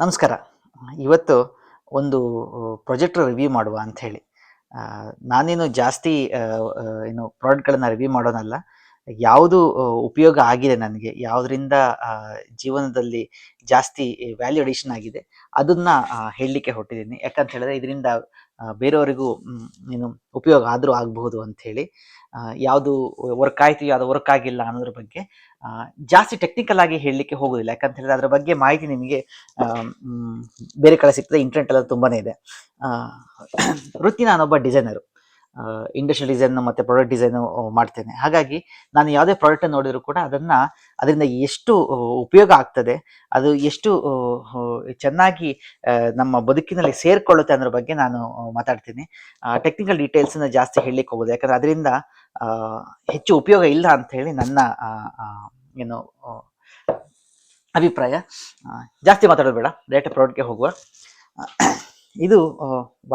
ನಮಸ್ಕಾರ. ಇವತ್ತು ಒಂದು ಪ್ರಾಜೆಕ್ಟ್ ರಿವ್ಯೂ ಮಾಡುವ ಅಂತ ಹೇಳಿ ನಾನೇನು ಜಾಸ್ತಿ ಏನು ಪ್ರಾಡಕ್ಟ್ಗಳನ್ನ ರಿವ್ಯೂ ಮಾಡೋನಲ್ಲ. ಯಾವುದು ಉಪಯೋಗ ಆಗಿದೆ ನನಗೆ, ಯಾವುದರಿಂದ ಜೀವನದಲ್ಲಿ ಜಾಸ್ತಿ ವ್ಯಾಲ್ಯೂ ಅಡಿಷನ್ ಆಗಿದೆ, ಅದನ್ನ ಹೇಳಲಿಕ್ಕೆ ಹೊಟ್ಟಿದ್ದೀನಿ ಯಾಕಂತ ಹೇಳಿದ್ರೆ, ಇದರಿಂದ ಬೇರೆಯವರಿಗೂ ಏನು ಉಪಯೋಗ ಆದರೂ ಆಗಬಹುದು ಅಂತ ಹೇಳಿ ಯಾವುದು ವರ್ಕ್ ಆಯ್ತು, ಯಾವುದು ವರ್ಕ್ ಆಗಿಲ್ಲ ಅನ್ನೋದ್ರ ಬಗ್ಗೆ ಜಾಸ್ತಿ ಟೆಕ್ನಿಕಲ್ ಆಗಿ ಹೇಳಲಿಕ್ಕೆ ಹೋಗೋದಿಲ್ಲ. ಯಾಕಂತ ಹೇಳಿದ್ರೆ ಅದ್ರ ಬಗ್ಗೆ ಮಾಹಿತಿ ನಿಮಗೆ ಬೇರೆ ಕಡೆ ಸಿಗ್ತದೆ ಇಂಟರ್ನೆಟ್ ಎಲ್ಲ ತುಂಬಾನೇ ಇದೆ. ವೃತ್ತಿ ನಾನೊಬ್ಬ ಡಿಸೈನರು ಇಂಡಸ್ಟ್ರಿಯಲ್ ಡಿಸೈನ್ ಮತ್ತೆ ಪ್ರಾಡಕ್ಟ್ ಡಿಸೈನ್ ಮಾಡ್ತೇನೆ. ಹಾಗಾಗಿ ನಾನು ಯಾವುದೇ ಪ್ರಾಡಕ್ಟ್ ನೋಡಿದ್ರು ಕೂಡ ಅದನ್ನ ಅದರಿಂದ ಎಷ್ಟು ಉಪಯೋಗ ಆಗ್ತದೆ, ಅದು ಎಷ್ಟು ಚೆನ್ನಾಗಿ ನಮ್ಮ ಬದುಕಿನಲ್ಲಿ ಸೇರ್ಕೊಳ್ಳುತ್ತೆ ಅನ್ನೋ ಬಗ್ಗೆ ನಾನು ಮಾತಾಡ್ತೀನಿ. ಟೆಕ್ನಿಕಲ್ ಡೀಟೇಲ್ಸ್ನ ಜಾಸ್ತಿ ಹೇಳಲಿಕ್ಕೆ ಹೋಗೋದು. ಯಾಕಂದ್ರೆ ಅದರಿಂದ ಹೆಚ್ಚು ಉಪಯೋಗ ಇಲ್ಲ ಅಂತ ಹೇಳಿ ನನ್ನ ಏನು ಅಭಿಪ್ರಾಯ. ಜಾಸ್ತಿ ಮಾತಾಡೋದು ಬೇಡ. ಡೈರೆಕ್ಟ್ ಪ್ರಾಡಕ್ಟ್ಗೆ ಹೋಗುವ. ಇದು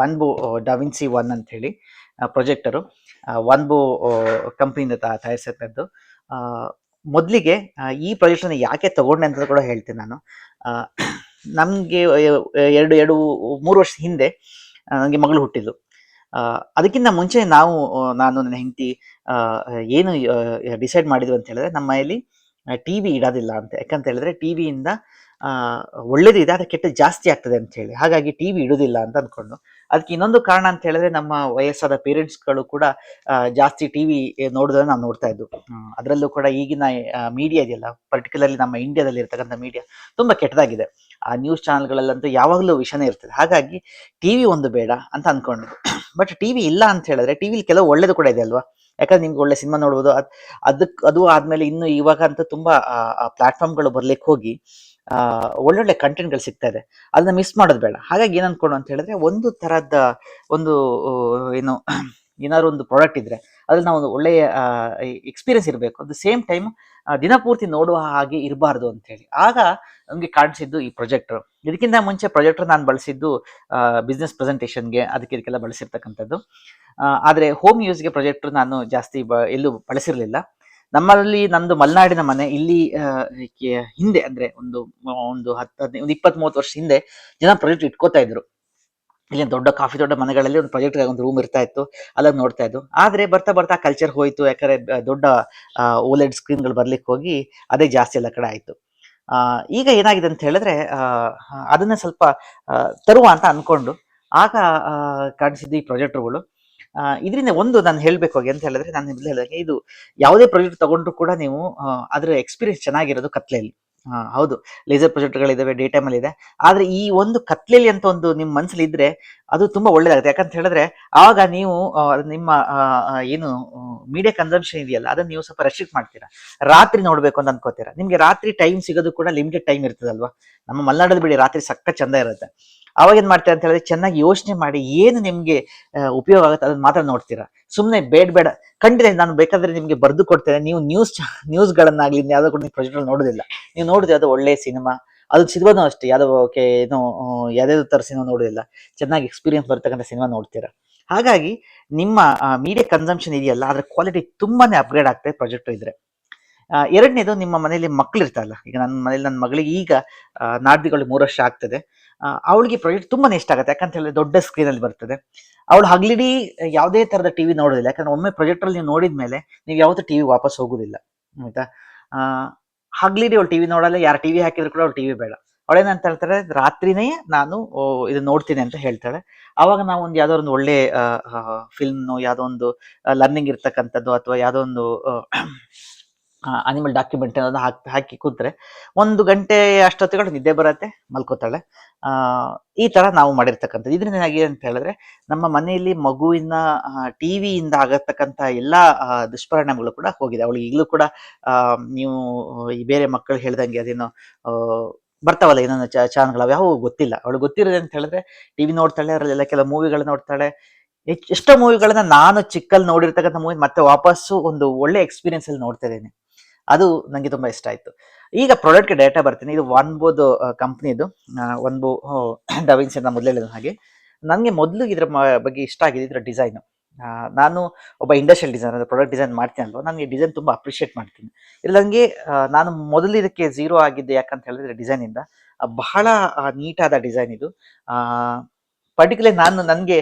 ಒನ್ ಬು ಡವಿನ್ಸಿ ಒನ್ ಅಂತ ಹೇಳಿ. ಪ್ರೊಜೆಕ್ಟರು ಒಂದು ಕಂಪ್ನಿಯಿಂದ ತಯಾರಿಸಿರ್ತದ್ದು ಮೊದಲಿಗೆ ಈ ಪ್ರೊಜೆಕ್ಟನ್ನು ಯಾಕೆ ತಗೊಂಡೆ ಅಂತ ಕೂಡ ಹೇಳ್ತೀನಿ ನಾನು. ನಮಗೆ ಎರಡು ಎರಡು ಮೂರು ವರ್ಷ ಹಿಂದೆ ನನಗೆ ಮಗಳು ಹುಟ್ಟಿದ್ದು ಆ, ಅದಕ್ಕಿಂತ ಮುಂಚೆ ನಾವು ನಾನು ನನ್ನ ಹೆಂಡತಿ ಏನು ಡಿಸೈಡ್ ಮಾಡಿದ್ವಿ ಅಂತ ಹೇಳಿದ್ರೆ ನಮ್ಮ ಮನೆಯಲ್ಲಿ ಟಿ ವಿ ಇಡೋದಿಲ್ಲ ಅಂತ. ಯಾಕಂತ ಹೇಳಿದ್ರೆ ಟಿ ವಿಯಿಂದ ಒಳ್ಳೇದು ಇದೆ ಆದರೆ ಕೆಟ್ಟ ಜಾಸ್ತಿ ಆಗ್ತದೆ ಅಂತ ಹೇಳಿ. ಹಾಗಾಗಿ ಟಿ ವಿ ಇಡೋದಿಲ್ಲ ಅಂತ ಅಂದ್ಕೊಂಡು ಅದಕ್ಕೆ ಇನ್ನೊಂದು ಕಾರಣ ಅಂತ ಹೇಳಿದ್ರೆ ನಮ್ಮ ವಯಸ್ಸಾದ ಪೇರೆಂಟ್ಸ್ಗಳು ಕೂಡ ಜಾಸ್ತಿ ಟಿ ವಿ ನೋಡೋದನ್ನ ನಾವು ನೋಡ್ತಾ ಇದ್ದು. ಅದರಲ್ಲೂ ಕೂಡ ಈಗಿನ ಮೀಡಿಯಾ ಇದೆಯಲ್ಲ ಪರ್ಟಿಕ್ಯುಲರ್ಲಿ ನಮ್ಮ ಇಂಡಿಯಾದಲ್ಲಿ ಇರ್ತಕ್ಕಂಥ ಮೀಡಿಯಾ ತುಂಬಾ ಕೆಟ್ಟದಾಗಿದೆ. ಆ ನ್ಯೂಸ್ ಚಾನಲ್ಗಳಲ್ಲಂತೂ ಯಾವಾಗಲೂ ವಿಷಯನೇ ಇರ್ತದೆ. ಹಾಗಾಗಿ ಟಿವಿ ಒಂದು ಬೇಡ ಅಂತ ಅನ್ಕೊಂಡಿದ್ದು ಬಟ್ ಟಿವಿ ಇಲ್ಲ ಅಂತ ಹೇಳಿದ್ರೆ ಟಿವಿಲಿ ಕೆಲವು ಒಳ್ಳೇದು ಕೂಡ ಇದೆ ಅಲ್ವಾ? ಯಾಕಂದ್ರೆ ನಿಮ್ಗೆ ಒಳ್ಳೆ ಸಿನಿಮಾ ನೋಡ್ಬೋದು. ಅದ್ ಅದಕ್ಕೆ ಅದು ಆದ್ಮೇಲೆ ಇನ್ನು ಇವಾಗ ಅಂತ ತುಂಬಾ ಪ್ಲಾಟ್ಫಾರ್ಮ್ಗಳು ಬರ್ಲಿಕ್ಕೆ ಹೋಗಿ ಒಳ್ಳೊಳ್ಳೆ ಕಂಟೆಂಟ್ಗಳು ಸಿಗ್ತಾ ಇದೆ ಅದನ್ನ ಮಿಸ್ ಮಾಡೋದು ಬೇಡ. ಹಾಗಾಗಿ ಏನ್ ಅಂತ ಹೇಳಿದ್ರೆ, ಒಂದು ತರಹದ ಒಂದು ಏನು, ಏನಾದ್ರು ಒಂದು ಪ್ರಾಡಕ್ಟ್ ಇದ್ರೆ, ಅದ್ರಲ್ಲಿ ನಾವು ಒಂದು ಒಳ್ಳೆಯ ಎಕ್ಸ್ಪೀರಿಯನ್ಸ್ ಇರಬೇಕು. ಅಟ್ ದ ಸೇಮ್ ಟೈಮ್ ದಿನಪೂರ್ತಿ ನೋಡುವ ಹಾಗೆ ಇರಬಾರ್ದು ಅಂತ ಹೇಳಿ. ಆಗ ನಮಗೆ ಕಾಣಿಸಿದ್ದು ಈ ಪ್ರೊಜೆಕ್ಟರ್ ಇದಕ್ಕಿಂತ ಮುಂಚೆ ಪ್ರೊಜೆಕ್ಟರ್ ನಾನು ಬಳಸಿದ್ದು ಬಿಸ್ನೆಸ್ ಪ್ರೆಸೆಂಟೇಷನ್ಗೆ ಅದಕ್ಕೆ ಇದಕ್ಕೆಲ್ಲ ಬಳಸಿರ್ತಕ್ಕಂಥದ್ದು. ಆದರೆ ಆದ್ರೆ ಹೋಮ್ ಯೂಸ್ಗೆ ಪ್ರೊಜೆಕ್ಟರ್ ನಾನು ಜಾಸ್ತಿ ಬ- ಎಲ್ಲೂ ಬಳಸಿರ್ಲಿಲ್ಲ. ನಮ್ಮಲ್ಲಿ ನಮ್ದು ಮಲೆನಾಡಿನ ಮನೆ, ಇಲ್ಲಿ ಹಿಂದೆ ಅಂದ್ರೆ ಒಂದು ಒಂದು ಹತ್ತು ಒಂದು ಇಪ್ಪತ್ತ್ ಮೂವತ್ತು ವರ್ಷ ಹಿಂದೆ ಜನ ಪ್ರಾಜೆಕ್ಟ್ ಇಟ್ಕೋತಾ ಇದ್ರು. ಇಲ್ಲಿ ದೊಡ್ಡ ಕಾಫಿ ದೊಡ್ಡ ಮನೆಗಳಲ್ಲಿ ಒಂದು ಪ್ರಾಜೆಕ್ಟ್ ಒಂದು ರೂಮ್ ಇರ್ತಾ ಇತ್ತು ಅಲ್ಲಾಗ ನೋಡ್ತಾ ಇದ್ದು ಆದ್ರೆ ಬರ್ತಾ ಬರ್ತಾ ಕಲ್ಚರ್ ಹೋಯ್ತು, ಯಾಕಂದ್ರೆ ದೊಡ್ಡ ಓಲೆಡ್ ಸ್ಕ್ರೀನ್ಗಳು ಬರ್ಲಿಕ್ಕೆ ಹೋಗಿ ಅದೇ ಜಾಸ್ತಿ ಎಲ್ಲ ಕಡೆ ಆಯ್ತು. ಈಗ ಏನಾಗಿದೆ ಅಂತ ಹೇಳಿದ್ರೆ ಅದನ್ನ ಸ್ವಲ್ಪ ತರುವ ಅಂತ ಅನ್ಕೊಂಡು, ಆಗ ಕಾಣಿಸಿದ್ದು ಈ ಪ್ರೊಜೆಕ್ಟರ್ಗಳು ಇದರಿಂದ ಒಂದು ನಾನು ಹೇಳ್ಬೇಕು ಅಂತ ಹೇಳಿದ್ರೆ ನಾನು ನಿಮ್ಗೆ ಹೇಳಿದಾಗೆ ಇದು ಯಾವುದೇ ಪ್ರಾಜೆಕ್ಟ್ ತಗೊಂಡ್ರು ಕೂಡ ನೀವು ಅದರ ಎಕ್ಸ್ಪೀರಿಯನ್ಸ್ ಚೆನ್ನಾಗಿರೋದು ಕತ್ಲೆಯಲ್ಲಿ. ಹೌದು ಲೇಸರ್ ಪ್ರಾಜೆಕ್ಟ್ಗಳಿದಾವೆ ಡೇ ಟೈಮಲ್ಲಿ ಇದೆ. ಆದ್ರೆ ಈ ಒಂದು ಕತ್ಲೆಯಲ್ಲಿ ಅಂತ ಒಂದು ನಿಮ್ಮ ಮನಸ್ಸಲ್ಲಿ ಇದ್ರೆ ಅದು ತುಂಬಾ ಒಳ್ಳೇದಾಗುತ್ತೆ. ಯಾಕಂತ ಹೇಳಿದ್ರೆ ಆವಾಗ ನೀವು ನಿಮ್ಮ ಏನು ಮೀಡಿಯಾ ಕನ್ಸಂಪ್ಷನ್ ಇದೆಯಲ್ಲ, ಅದನ್ನ ನೀವು ಸ್ವಲ್ಪ ರೆಸ್ಟ್ರಿಕ್ಟ್ ಮಾಡ್ತೀರಾ. ರಾತ್ರಿ ನೋಡ್ಬೇಕು ಅಂತ ಅನ್ಕೋತೀರಾ. ನಿಮ್ಗೆ ರಾತ್ರಿ ಟೈಮ್ ಸಿಗೋದು ಕೂಡ ಲಿಮಿಟೆಡ್ ಟೈಮ್ ಇರ್ತದಲ್ವಾ? ನಮ್ಮ ಮಲೆನಾಡಲ್ಲಿ ಬಿಡಿ ರಾತ್ರಿ ಸಕ್ಕ ಚಂದ ಇರುತ್ತೆ. ಅವಾಗ ಏನ್ ಮಾಡ್ತೀರಾ ಅಂತ ಹೇಳಿದ್ರೆ ಚೆನ್ನಾಗಿ ಯೋಚನೆ ಮಾಡಿ ಏನು ನಿಮ್ಗೆ ಉಪಯೋಗ ಆಗುತ್ತೆ ಅದನ್ನ ಮಾತ್ರ ನೋಡ್ತೀರಾ. ಸುಮ್ಮನೆ ಬೇಡ ಬೇಡ. ಖಂಡಿತ ನಾನು ಬೇಕಾದ್ರೆ ನಿಮ್ಗೆ ಬರೆದು ಕೊಡ್ತೇನೆ. ನೀವು ನ್ಯೂಸ್ ನ್ಯೂಸ್ಗಳನ್ನಾಗ್ಲಿ ಯಾವ್ದೋ ಕೂಡ ನೀವು ಪ್ರೊಜೆಕ್ಟ್ ನೋಡೋದಿಲ್ಲ. ನೀವು ನೋಡಿದ್ರೆ ಅದು ಒಳ್ಳೆ ಸಿನಿಮಾ ಅದು ಸಿನಿಮಾನು ಅಷ್ಟೇ. ಯಾವ್ದೋ ಓಕೆ, ಏನು ಯಾವ್ದಾದ್ರು ತರ ಸಿನಿಮಾ ನೋಡೋದಿಲ್ಲ. ಚೆನ್ನಾಗಿ ಎಕ್ಸ್ಪೀರಿಯನ್ಸ್ ಬರ್ತಕ್ಕಂಥ ಸಿನಿಮಾ ನೋಡ್ತೀರಾ. ಹಾಗಾಗಿ ನಿಮ್ಮ ಮೀಡಿಯಾ ಕನ್ಸಂಪ್ಷನ್ ಇದೆಯಲ್ಲ, ಅದ್ರ ಕ್ವಾಲಿಟಿ ತುಂಬಾನೇ ಅಪ್ಗ್ರೇಡ್ ಆಗ್ತದೆ ಪ್ರೊಜೆಕ್ಟ್ ಇದ್ರೆ. ಎರಡನೇದು ನಿಮ್ಮ ಮನೆಯಲ್ಲಿ ಮಕ್ಕಳು ಇರ್ತಲ್ಲ ಈಗ ನನ್ನ ಮನೇಲಿ ನನ್ನ ಮಗಳಿಗೆ ಈಗ ನಾಡ್ದಿಗಳು ಮೂರು ವರ್ಷ ಆಗ್ತದೆ. ಅವಳಿಗೆ ಪ್ರಾಜೆಕ್ಟ್ ತುಂಬಾನೇ ಇಷ್ಟ ಆಗುತ್ತೆ. ಯಾಕಂತ ಹೇಳಿದ್ರೆ ದೊಡ್ಡ ಸ್ಕ್ರೀನ್ ಅಲ್ಲಿ ಬರ್ತದೆ. ಅವಳು ಹಗಲಿಡೀ ಯಾವುದೇ ತರದ ಟಿವಿ ನೋಡೋದಿಲ್ಲ. ಯಾಕಂದ್ರೆ ಒಮ್ಮೆ ಪ್ರೊಜೆಕ್ಟರ್ ನೀವು ನೋಡಿದ ಮೇಲೆ ನೀವು ಯಾವತ್ತೂ ಟಿವಿ ವಾಪಸ್ ಹೋಗುದಿಲ್ಲ. ಆಯ್ತಾ? ಹಗ್ಲಿಡಿ ಅವಳು ಟಿವಿ ನೋಡಲ್ಲ. ಯಾರು ಟಿವಿ ಹಾಕಿದ್ರು ಕೂಡ ಅವಳು ಟಿವಿ ಬೇಡ. ಅವಳೇನಂತ ಹೇಳ್ತಾರೆ? ರಾತ್ರಿನೇ ನಾನು ಇದು ನೋಡ್ತೀನಿ ಅಂತ ಹೇಳ್ತಾಳೆ. ಅವಾಗ ನಾವು ಒಂದು ಯಾವ್ದೋ ಒಂದು ಒಳ್ಳೆ ಫಿಲ್ಮ್ ಯಾವ್ದೋ ಒಂದು ಲರ್ನಿಂಗ್ ಇರ್ತಕ್ಕಂಥದ್ದು ಅಥವಾ ಯಾವ್ದೋ ಒಂದು ಅನಿಮಲ್ ಡಾಕ್ಯುಮೆಂಟ್ ಅನ್ನೋದು ಹಾಕಿ ಹಾಕಿ ಕೂತ್ರೆ ಒಂದು ಗಂಟೆ ಅಷ್ಟೊತ್ತುಗಳು ನಿದ್ದೆ ಬರುತ್ತೆ, ಮಲ್ಕೋತಾಳೆ. ಈ ತರ ನಾವು ಮಾಡಿರ್ತಕ್ಕಂಥದ್ದು. ಇದರಿಂದ ಏನಾಗಿದೆ ಅಂತ ಹೇಳಿದ್ರೆ ನಮ್ಮ ಮನೆಯಲ್ಲಿ ಮಗುವಿನ ಟಿವಿಯಿಂದ ಆಗತಕ್ಕಂಥ ಎಲ್ಲಾ ದುಷ್ಪರಿಣಾಮಗಳು ಕೂಡ ಹೋಗಿದೆ. ಅವಳಿಗೆ ಈಗಲೂ ಕೂಡ ನೀವು ಈ ಬೇರೆ ಮಕ್ಕಳು ಹೇಳ್ದಂಗೆ ಅದೇನೋ ಬರ್ತಾವಲ್ಲ ಏನೋ ಚಾನಲ್ಗಳು, ಅವು ಯಾವ ಗೊತ್ತಿಲ್ಲ. ಅವಳು ಗೊತ್ತಿರೋದು ಅಂತ ಹೇಳಿದ್ರೆ ಟಿವಿ ನೋಡ್ತಾಳೆ, ಅದರಲ್ಲೆಲ್ಲ ಕೆಲವು ಮೂವಿಗಳು ನೋಡ್ತಾಳೆ. ಎಷ್ಟೋ ಮೂವಿಗಳನ್ನ ನಾನು ಚಿಕ್ಕಲ್ಲಿ ನೋಡಿರ್ತಕ್ಕಂಥ ಮೂವಿ ಮತ್ತೆ ವಾಪಸ್ಸು ಒಂದು ಒಳ್ಳೆ ಎಕ್ಸ್ಪೀರಿಯನ್ಸ್ ಅಲ್ಲಿ ನೋಡ್ತಾ ಇದ್ದೀನಿ. ಅದು ನನಗೆ ತುಂಬ ಇಷ್ಟ ಆಯಿತು. ಈಗ ಪ್ರಾಡಕ್ಟ್ಗೆ ಡೇಟಾ ಬರ್ತೀನಿ. ಇದು ಒನ್ಬೋದು ಕಂಪ್ನಿದು ಒನ್ಬೋ ಡವಿನ್ಸ್ ಅಂತ ಮೊದಲು ಹೇಳಿದ ಹಾಗೆ. ನನಗೆ ಮೊದಲು ಇದರ ಬಗ್ಗೆ ಇಷ್ಟ ಆಗಿದೆ ಇದರ ಡಿಸೈನು ನಾನು ಒಬ್ಬ ಇಂಡಸ್ಟ್ರಿಯಲ್ ಡಿಸೈನರ್ ಪ್ರಾಡಕ್ಟ್ ಡಿಸೈನ್ ಮಾಡ್ತೀನಿ ಅಲ್ವಾ? ನನಗೆ ಡಿಸೈನ್ ತುಂಬ ಅಪ್ರಿಷಿಯೇಟ್ ಮಾಡ್ತೀನಿ. ಇಲ್ಲ ನನಗೆ ನಾನು ಮೊದಲು ಇದಕ್ಕೆ ಝೀರೋ ಆಗಿದ್ದೆ ಯಾಕಂತ ಹೇಳಿದ್ರೆ ಡಿಸೈನಿಂದ ಬಹಳ ನೀಟಾದ ಡಿಸೈನ್ ಇದು. ಪರ್ಟಿಕ್ಯುಲರ್ ನಾನು ನನಗೆ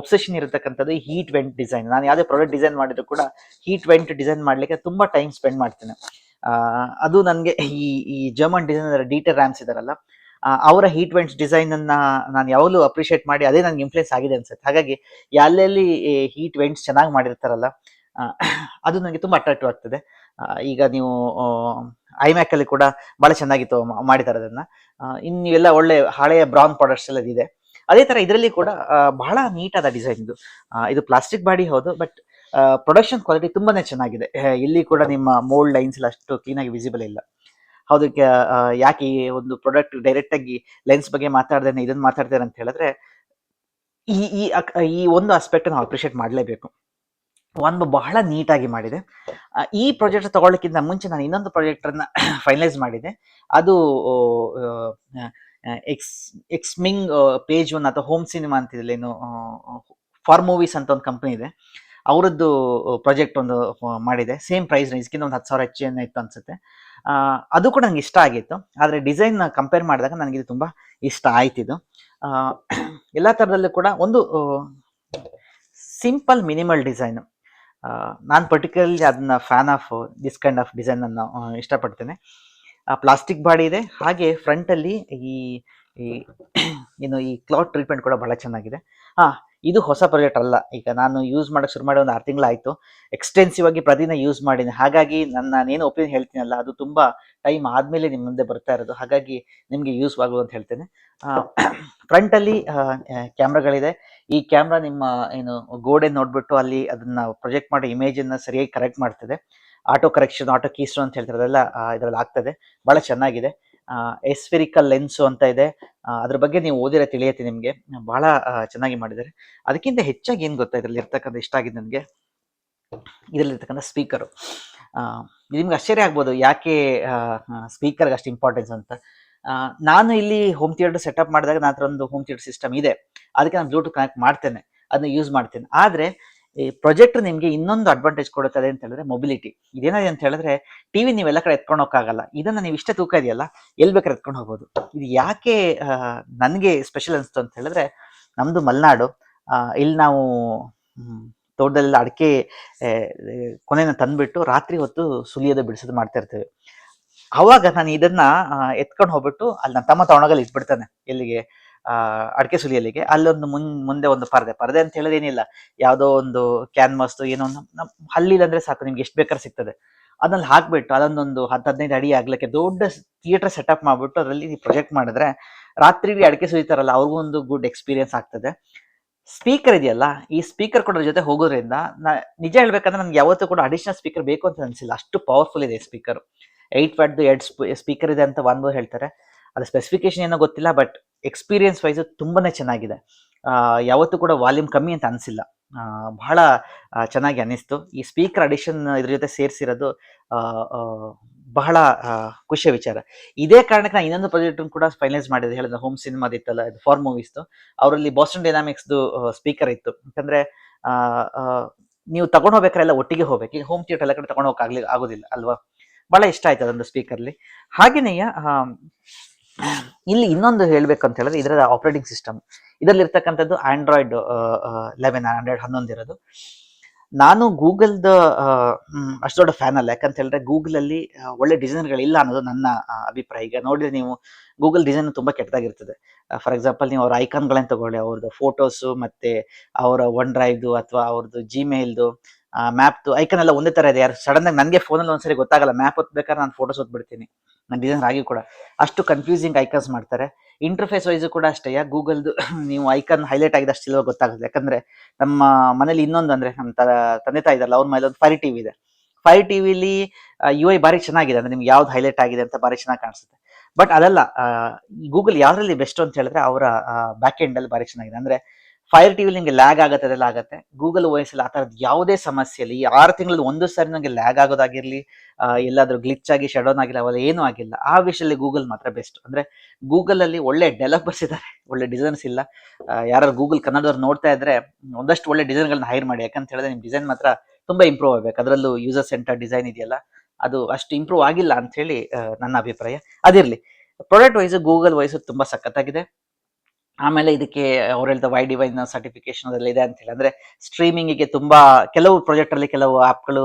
ಒಬ್ಸೆಷನ್ ಇರತಕ್ಕಂಥದ್ದು ಹೀಟ್ ವೆಂಟ್ ಡಿಸೈನ್ ನಾನು ಯಾವುದೇ ಪ್ರಾಡಕ್ಟ್ ಡಿಸೈನ್ ಮಾಡಿದ್ರು ಕೂಡ ಹೀಟ್ ವೆಂಟ್ ಡಿಸೈನ್ ಮಾಡಲಿಕ್ಕೆ ತುಂಬ ಟೈಮ್ ಸ್ಪೆಂಡ್ ಮಾಡ್ತೇನೆ. ಅದು ನನಗೆ ಈ ಈ ಜರ್ಮನ್ ಡಿಸೈನರ್ ಡೀಟರ್ ರ್ಯಾಮ್ಸ್ ಇದಾರಲ್ಲ ಅವರ ಹೀಟ್ ವೆಂಟ್ಸ್ ಡಿಸೈನ್ ಅನ್ನ ನಾನು ಯಾವಾಗಲೂ ಅಪ್ರಿಷಿಯೇಟ್ ಮಾಡಿ ಅದೇ ನನಗೆ ಇನ್ಫ್ಲೂಯೆನ್ಸ್ ಆಗಿದೆ ಅನ್ಸುತ್ತೆ. ಹಾಗಾಗಿ ಎಲ್ಲೆಲ್ಲಿ ಹೀಟ್ ವೆಂಟ್ಸ್ ಚೆನ್ನಾಗಿ ಮಾಡಿರ್ತಾರಲ್ಲ ಅದು ನನಗೆ ತುಂಬ ಅಟ್ರಾಕ್ಟಿವ್ ಆಗ್ತದೆ. ಈಗ ನೀವು ಐ ಮ್ಯಾಕಲ್ಲಿ ಕೂಡ ಭಾಳ ಚೆನ್ನಾಗಿತ್ತು ಮಾಡಿದ್ದಾರೆ ಅದನ್ನು ಇನ್ನು ಎಲ್ಲ ಒಳ್ಳೆ, ಹಳೆಯ ಬ್ರೌನ್ ಪ್ರಾಡಕ್ಟ್ಸ್ ಎಲ್ಲ ಇದೆ ಅದೇ ತರ ಇದರಲ್ಲಿ ಕೂಡ ಬಹಳ ಬಹಳ ನೀಟಾದ ಡಿಸೈನ್ ಇದು. ಇದು ಪ್ಲಾಸ್ಟಿಕ್ ಬಾಡಿ ಹೌದು ಬಟ್ ಪ್ರೊಡಕ್ಷನ್ ಕ್ವಾಲಿಟಿ ತುಂಬಾನೇ ಚೆನ್ನಾಗಿದೆ. ಇಲ್ಲಿ ಕೂಡ ನಿಮ್ಮ ಮೋಲ್ಡ್ ಲೈನ್ಸ್ ಎಲ್ಲ ಅಷ್ಟು ಕ್ಲೀನ್ ಆಗಿ ವಿಸಿಬಲ್ ಇಲ್ಲ. ಹೌದು ಯಾಕೆ ಈ ಒಂದು ಪ್ರಾಡಕ್ಟ್ ಡೈರೆಕ್ಟ್ ಆಗಿ ಲೆನ್ಸ್ ಬಗ್ಗೆ ಮಾತಾಡ್ದೇನೆ ಇದನ್ನ ಮಾತಾಡ್ತೇನೆ ಅಂತ ಹೇಳಿದ್ರೆ, ಈ ಈ ಈ ಒಂದು ಆಸ್ಪೆಕ್ಟ್ ನಾವು ಅಪ್ರಿಷಿಯೇಟ್ ಮಾಡಲೇಬೇಕು. ಒಂದು ಬಹಳ ನೀಟಾಗಿ ಮಾಡಿದೆ. ಈ ಪ್ರಾಜೆಕ್ಟ್ ತಗೊಳ್ಳೋಕ್ಕಿಂತ ಮುಂಚೆ ನಾನು ಇನ್ನೊಂದು ಪ್ರಾಜೆಕ್ಟ್ ಅನ್ನ ಫೈನಲೈಸ್ ಮಾಡಿದೆ. ಅದು ಎಕ್ಸ್ ಎಕ್ಸ್ಮಿಂಗ್ ಪೇಜ್ ಒನ್ ಅಥವಾ ಹೋಮ್ ಸಿನಿಮಾ ಅಂತಿದೆ ಏನು ಫಾರ್ ಮೂವೀಸ್ ಅಂತ ಒಂದು ಕಂಪ್ನಿ ಇದೆ. ಅವರದ್ದು ಪ್ರಾಜೆಕ್ಟ್ ಒಂದು ಮಾಡಿದೆ. ಸೇಮ್ ಪ್ರೈಸ್ ರೇಂಜ್ಗಿಂತ ಒಂದು ಹತ್ತು ಸಾವಿರ ಹೆಚ್ಚು ಏನೋ ಇತ್ತು ಅನ್ಸುತ್ತೆ. ಅದು ಕೂಡ ನಂಗೆ ಇಷ್ಟ ಆಗಿತ್ತು. ಆದರೆ ಡಿಸೈನ್ ಕಂಪೇರ್ ಮಾಡಿದಾಗ ನನಗೆ ಇದು ತುಂಬ ಇಷ್ಟ ಆಯ್ತಿದು ಎಲ್ಲ ಥರದಲ್ಲೂ ಕೂಡ ಒಂದು ಸಿಂಪಲ್ ಮಿನಿಮಲ್ ಡಿಸೈನು ನಾನು ಪರ್ಟಿಕ್ಯುಲರ್ಲಿ ಅದನ್ನ fan of this kind of design ಅನ್ನು ಆ, ಇಷ್ಟಪಡ್ತೇನೆ. ಪ್ಲಾಸ್ಟಿಕ್ ಬಾಡಿ ಇದೆ. ಹಾಗೆ ಫ್ರಂಟ್ ಅಲ್ಲಿ ಈ ಏನು ಈ ಕ್ಲಾತ್ ಟ್ರೀಟ್ಮೆಂಟ್ ಕೂಡ ಬಹಳ ಚೆನ್ನಾಗಿದೆ. ಹಾ, ಇದು ಹೊಸ ಪ್ರಾಜೆಕ್ಟ್ ಅಲ್ಲ. ಈಗ ನಾನು ಯೂಸ್ ಮಾಡಕ್ ಶುರು ಮಾಡಿ ಒಂದು ಆರು ತಿಂಗಳಾಯ್ತು. ಎಕ್ಸ್ಟೆನ್ಸಿವ್ ಆಗಿ ಪ್ರತಿದಿನ ಯೂಸ್ ಮಾಡಿದ್ದೀನಿ ಹಾಗಾಗಿ ನನ್ನ ನಾನೇನು ಒಪಿನಿಯನ್ ಹೇಳ್ತೀನಲ್ಲ, ಅದು ತುಂಬಾ ಟೈಮ್ ಆದಮೇಲೆ ನಿಮ್ಮ ಮುಂದೆ ಬರ್ತಾ ಇರೋದು. ಹಾಗಾಗಿ ನಿಮಗೆ ಯೂಸ್ ಆಗೋದು ಅಂತ ಹೇಳ್ತೇನೆ. ಫ್ರಂಟ್ ಅಲ್ಲಿ ಕ್ಯಾಮ್ರಾಗಳಿದೆ ಈ ಕ್ಯಾಮ್ರಾ ನಿಮ್ಮ, ಏನು, ಗೋಡೆ ನೋಡ್ಬಿಟ್ಟು ಅಲ್ಲಿ ಅದನ್ನ ಪ್ರೊಜೆಕ್ಟ್ ಮಾಡೋ ಇಮೇಜ್ ಅನ್ನ ಸರಿಯಾಗಿ ಕರೆಕ್ಟ್ ಮಾಡ್ತದೆ. ಆಟೋ ಕರೆಕ್ಷನ್, ಆಟೋ ಕೀಸ್ಟ್ ಅಂತ ಹೇಳ್ತಾರೆ ಇದರಲ್ಲಿ ಆಗ್ತದೆ. ಬಹಳ ಚೆನ್ನಾಗಿದೆ. ಎಸ್ಫೆರಿಕಲ್ ಲೆನ್ಸು ಅಂತ ಇದೆ. ಅದ್ರ ಬಗ್ಗೆ ನೀವು ಓದಿರೋ ತಿಳಿಯತ್ತೆ ನಿಮಗೆ. ಬಹಳ ಚೆನ್ನಾಗಿ ಮಾಡಿದ್ದಾರೆ. ಅದಕ್ಕಿಂತ ಹೆಚ್ಚಾಗಿ ಏನು ಗೊತ್ತಾ ಇದರಲ್ಲಿ ಇರ್ತಕ್ಕಂಥ, ಇಷ್ಟ ಆಗಿದೆ ನನಗೆ ಇದರಲ್ಲಿರ್ತಕ್ಕಂಥ ಸ್ಪೀಕರು. ನಿಮ್ಗೆ ಆಶ್ಚರ್ಯ ಆಗ್ಬೋದು ಯಾಕೆ ಸ್ಪೀಕರ್ಗೆ ಅಷ್ಟು ಇಂಪಾರ್ಟೆನ್ಸ್ ಅಂತ. ನಾನು ಇಲ್ಲಿ ಹೋಮ್ ಥಿಯೇಟರ್ ಸೆಟಪ್ ಮಾಡಿದಾಗ ನನ್ನ ಒಂದು ಹೋಮ್ ಥಿಯೇಟರ್ ಸಿಸ್ಟಮ್ ಇದೆ. ಅದಕ್ಕೆ ನಾನು ಬ್ಲೂಟೂತ್ ಕನೆಕ್ಟ್ ಮಾಡ್ತೇನೆ. ಅದನ್ನ ಯೂಸ್ ಮಾಡ್ತೇನೆ. ಆದರೆ ಈ ಪ್ರೊಜೆಕ್ಟ್ ನಿಮಗೆ ಇನ್ನೊಂದು ಅಡ್ವಾಂಟೇಜ್ ಕೊಡುತ್ತದೆ ಅಂತ ಹೇಳಿದ್ರೆ ಮೊಬಿಲಿಟಿ ಇದೇನಿದೆ ಅಂತ ಹೇಳಿದ್ರೆ ಟಿವಿ ನೀವೆಲ್ಲ ಕಡೆ ಎತ್ಕೊಂಡು ಹೋಗಕ್ಕಾಗಲ್ಲ ಇದನ್ನ ನೀವು ಇಷ್ಟೇ ತೂಕ ಇದೆಯಲ್ಲ, ಎಲ್ಲಿ ಬೇಕಾದ್ರೆ ಎತ್ಕೊಂಡು ಹೋಗ್ಬೋದು ಇದು ಯಾಕೆ ನನಗೆ ಸ್ಪೆಷಲ್ ಅನಿಸ್ತು ಅಂತ ಹೇಳಿದ್ರೆ ನಮ್ದು ಮಲೆನಾಡು. ಇಲ್ಲಿ ನಾವು ತೋಟದಲ್ಲೆಲ್ಲ ಅಡಿಕೆ ಕೊನೆನ ತಂದ್ಬಿಟ್ಟು ರಾತ್ರಿ ಹೊತ್ತು ಸುಲಿಯೋದು, ಬಿಡಿಸೋದು ಮಾಡ್ತಾ ಇರ್ತೇವೆ. ಅವಾಗ ನಾನು ಇದನ್ನ ಎತ್ಕೊಂಡು ಹೋಗ್ಬಿಟ್ಟು ಅಲ್ಲಿ ನನ್ನ ತಮ್ಮ ತಗೊಂಡೋಗಲ್ಲಿ ಇಟ್ಬಿಡ್ತಾನೆ ಎಲ್ಲಿಗೆ ಆ, ಅಡಿಕೆ ಸುಲಿಯಲಿಕ್ಕೆ. ಅಲ್ಲೊಂದು ಮುನ್, ಮುಂದೆ ಒಂದು ಪರದೆ. ಪರದೆ ಅಂತ ಹೇಳೋದೇನಿಲ್ಲ. ಯಾವುದೋ ಒಂದು ಕ್ಯಾನ್ವಾಸ್ ಏನೋ ಒಂದು ಹಲ್ಲಿಲ್ ಅಂದ್ರೆ ಸಾಕು, ನಿಮ್ಗೆ ಎಷ್ಟು ಬೇಕಾದ್ರೆ ಸಿಗ್ತದೆ. ಅದನ್ನ ಹಾಕ್ಬಿಟ್ಟು ಅದೊಂದೊಂದು ಹತ್ತು ಹದಿನೈದು ಅಡಿ ಆಗ್ಲಿಕ್ಕೆ ದೊಡ್ಡ ಥಿಯೇಟರ್ ಸೆಟಪ್ ಮಾಡ್ಬಿಟ್ಟು ಅದರಲ್ಲಿ ಪ್ರೊಜೆಕ್ಟ್ ಮಾಡಿದ್ರೆ ರಾತ್ರಿ ಅಡಿಕೆ ಸುಲಿತಾರಲ್ಲ, ಅವ್ರಿಗೂ ಒಂದು ಗುಡ್ ಎಕ್ಸ್ಪೀರಿಯನ್ಸ್ ಆಗ್ತದೆ. ಸ್ಪೀಕರ್ ಇದೆಯಲ್ಲ, ಈ ಸ್ಪೀಕರ್ ಕೂಡ ಜೊತೆ ಹೋಗೋದ್ರಿಂದ ನಾ- ನಿಜ ಹೇಳ್ಬೇಕಂದ್ರೆ ನನ್ಗೆ ಯಾವತ್ತೂ ಕೂಡ ಅಡಿಷನಲ್ ಸ್ಪೀಕರ್ ಬೇಕು ಅಂತ ಅನ್ಸಿಲ್ಲ. ಅಷ್ಟು ಪವರ್ಫುಲ್ ಇದೆ ಸ್ಪೀಕರ್ ಏಯ್ಟ್ ವ್ಯಾಟ್ದು ಎರಡು ಸ್ಪೀಕರ್ ಇದೆ ಅಂತ ಒಂದು ಹೇಳ್ತಾರೆ. ಅದು ಸ್ಪೆಸಿಫಿಕೇಶನ್ ಏನೋ ಗೊತ್ತಿಲ್ಲ ಬಟ್ ಎಕ್ಸ್ಪೀರಿಯನ್ಸ್ ವೈಸ್ ತುಂಬಾ ಚೆನ್ನಾಗಿದೆ. ಯಾವತ್ತೂ ಕೂಡ ವಾಲ್ಯೂಮ್ ಕಮ್ಮಿ ಅಂತ ಅನಿಸಿಲ್ಲ. ಬಹಳ ಚೆನ್ನಾಗಿ ಅನ್ನಿಸ್ತು. ಈ ಸ್ಪೀಕರ್ ಅಡಿಷನ್ ಇದ್ರ ಜೊತೆ ಸೇರಿಸಿರೋದು ಬಹಳ ಖುಷಿಯ ವಿಚಾರ. ಇದೇ ಕಾರಣಕ್ಕೆ ನಾನು ಇನ್ನೊಂದು ಪ್ರಾಜೆಕ್ಟ್ ಕೂಡ ಫೈನಲೈಸ್ ಮಾಡಿದೆ ಹೇಳಿದ್ರೆ ಹೋಮ್ ಸಿನಿಮಾದ ಇತ್ತಲ್ಲ ಇದು ಫಾರ್ ಮೂವೀಸ್ದು ಅವರಲ್ಲಿ ಬಾಸ್ಟನ್ ಡೈನಾಮಿಕ್ಸ್ದು ಸ್ಪೀಕರ್ ಇತ್ತು. ಯಾಕಂದರೆ ನೀವು ತಗೊಂಡು ಹೋಗ್ಬೇಕಾರೆಲ್ಲ ಒಟ್ಟಿಗೆ ಹೋಗ್ಬೇಕು. ಈಗ ಹೋಮ್ ಥಿಯೇಟರ್ ಎಲ್ಲ ಕಡೆ ತಗೊಂಡು ಹೋಗಕ್ಕಾಗ್ಲಿ ಆಗೋದಿಲ್ಲ, ಅಲ್ವಾ? ಬಹಳ ಇಷ್ಟ ಆಯ್ತು ಅದೊಂದು ಸ್ಪೀಕರ್ಲಿ ಹಾಗೇನೆಯ ಇಲ್ಲಿ ಇನ್ನೊಂದು ಹೇಳ್ಬೇಕಂತ ಹೇಳಿದ್ರೆ ಇದರ ಆಪರೇಟಿಂಗ್ ಸಿಸ್ಟಮ್ ಇದರಲ್ಲಿ ಇರ್ತಕ್ಕಂಥದ್ದು ಆಂಡ್ರಾಯ್ಡ್ ಲೆವೆನ್ ಆಂಡ್ರಾಯ್ಡ್ ಹನ್ನೊಂದು ಇರೋದು. ನಾನು ಗೂಗಲ್ದ ಅಷ್ಟು ದೊಡ್ಡ ಫ್ಯಾನ್ ಅಲ್ಲ. ಯಾಕಂತ ಹೇಳಿದ್ರೆ ಗೂಗಲ್ ಅಲ್ಲಿ ಒಳ್ಳೆ ಡಿಸೈನ್ಗಳಿಲ್ಲ ಅನ್ನೋದು ನನ್ನ ಅಭಿಪ್ರಾಯ. ಈಗ ನೋಡಿದ್ರೆ ನೀವು ಗೂಗಲ್ ಡಿಸೈನ್ ತುಂಬಾ ಕೆಟ್ಟದಾಗಿರ್ತದೆ. ಫಾರ್ ಎಕ್ಸಾಂಪಲ್ ನೀವು ಅವ್ರ ಐಕಾನ್ಗಳನ್ನ ತಗೊಳ್ಳಿ ಅವ್ರದ್ದು ಫೋಟೋಸು ಮತ್ತೆ ಅವರ ಒನ್ ಡ್ರೈವ್ದು ಅಥವಾ ಅವ್ರದ್ದು ಜಿಮೇಲ್ದು ಮ್ಯಾಪ್ದು ಐಕನ್ ಎಲ್ಲ ಒಂದೇ ತರ ಇದೆ. ಯಾರು ಸಡನ್ ಆಗಿ ನನಗೆ ಫೋನಲ್ಲಿ ಒಂದ್ಸರಿ ಗೊತ್ತಾಗಲ್ಲ ಮ್ಯಾಪ್ ಹೊತ್ಬೇಕಾದ್ರೆ ನಾನು ಫೋಟೋಸ್ ಹೊತ್ಬಿಡ್ತೀನಿ ನನ್ನ ಡಿಸೈನ್ ಆಗಿ ಕೂಡ. ಅಷ್ಟು ಕನ್ಫ್ಯೂಸಿಂಗ್ ಐಕನ್ಸ್ ಮಾಡ್ತಾರೆ. ಇಂಟರ್ಫೇಸ್ ವೈಸು ಕೂಡ ಅಷ್ಟೇ. ಯಾ ಗೂಗಲ್ದು ನೀವು ಐಕನ್ ಹೈಲೈಟ್ ಆಗಿದೆ ಅಷ್ಟಿಲ್ವ ಗೊತ್ತಾಗುತ್ತೆ ಯಾಕಂದ್ರೆ ನಮ್ಮ ಮನೇಲಿ ಇನ್ನೊಂದು ಅಂದ್ರೆ ನಮ್ಮ ತಂದೆ ತಾಯಿ ಇದಾರಲ್ಲ ಅವ್ರ ಮೇಲೆ ಒಂದು ಫೈರ್ ಟಿವಿ ಇದೆ. ಫೈರ್ ಟಿವಿಲಿ ಯು ಐ ಭಾರಿ ಚೆನ್ನಾಗಿದೆ. ಅಂದ್ರೆ ನಿಮ್ಗೆ ಯಾವ್ದು ಹೈಲೈಟ್ ಆಗಿದೆ ಅಂತ ಭಾರಿ ಚೆನ್ನಾಗಿ ಕಾಣಿಸುತ್ತೆ. ಬಟ್ ಅದಲ್ಲ ಗೂಗಲ್ ಯಾವ್ದ್ರಲ್ಲಿ ಬೆಸ್ಟ್ ಅಂತ ಹೇಳಿದ್ರೆ ಅವರ ಬ್ಯಾಕ್ ಎಂಡ್ ಅಲ್ಲಿ ಭಾರಿ ಚೆನ್ನಾಗಿದೆ. ಅಂದ್ರೆ ಫೈರ್ ಟಿವಿ ನಿಮಗೆ ಲ್ಯಾಗ್ ಆಗುತ್ತೆ, ಅದೆಲ್ಲ ಆಗುತ್ತೆ. ಗೂಗಲ್ ವಾಯ್ಸ್ ಅಲ್ಲಿ ಆ ಥರದ್ದು ಯಾವುದೇ ಸಮಸ್ಯೆ ಇಲ್ಲ. ಈ ಆರು ತಿಂಗಳಲ್ಲಿ ಒಂದು ಸಾರಿ ನನಗೆ ಲ್ಯಾಗ್ ಆಗೋದಾಗಿರಲಿ ಎಲ್ಲಾದರೂ ಎಲ್ಲಾದ್ರೂ ಗ್ಲಿಚ್ ಆಗಿ ಶಡೌನ್ ಆಗಿಲ್ಲ ಅವೆಲ್ಲ ಏನೂ ಆಗಿಲ್ಲ. ಆ ವಿಷಯದಲ್ಲಿ ಗೂಗಲ್ ಮಾತ್ರ ಬೆಸ್ಟ್ ಅಂದ್ರೆ ಗೂಗಲಲ್ಲಿ ಒಳ್ಳೆ ಡೆವಲಪರ್ಸ್ ಇದ್ದಾರೆ ಒಳ್ಳೆ ಡಿಸೈನ್ಸ್ ಇಲ್ಲ. ಯಾರು ಗೂಗಲ್ ಕನ್ನಡದವ್ರು ನೋಡ್ತಾ ಇದ್ರೆ ಒಂದಷ್ಟು ಒಳ್ಳೆ ಡಿಸೈನ್ಗಳನ್ನ ಹೈರ್ ಮಾಡಿ. ಯಾಕಂತ ಹೇಳಿದ್ರೆ ನಿಮ್ಮ ಡಿಸೈನ್ ಮಾತ್ರ ತುಂಬಾ ಇಂಪ್ರೂವ್ ಆಗ್ಬೇಕು. ಅದರಲ್ಲೂ ಯೂಸರ್ ಸೆಂಟರ್ ಡಿಸೈನ್ ಇದೆಯಲ್ಲ, ಅದು ಅಷ್ಟು ಇಂಪ್ರೂವ್ ಆಗಿಲ್ಲ ಅಂತ ಹೇಳಿ ನನ್ನ ಅಭಿಪ್ರಾಯ. ಅದಿರಲಿ ಪ್ರಾಡಕ್ಟ್ ವೈಸ್ ಗೂಗಲ್ ವೈಸ್ ತುಂಬಾ ಸಖತ್ತಾಗಿದೆ. ಆಮೇಲೆ ಇದಕ್ಕೆ ಅವ್ರು ಹೇಳ್ದ ವೈ ಡಿವೈನ್ ಸರ್ಟಿಫಿಕೇಶನ್ ಅದೆಲ್ಲ ಇದೆ ಅಂತ ಹೇಳಿ. ಅಂದ್ರೆ ಸ್ಟ್ರೀಮಿಂಗಿಗೆ ತುಂಬಾ ಕೆಲವು ಪ್ರಾಜೆಕ್ಟ್ ಅಲ್ಲಿ ಕೆಲವು ಆಪ್ಗಳು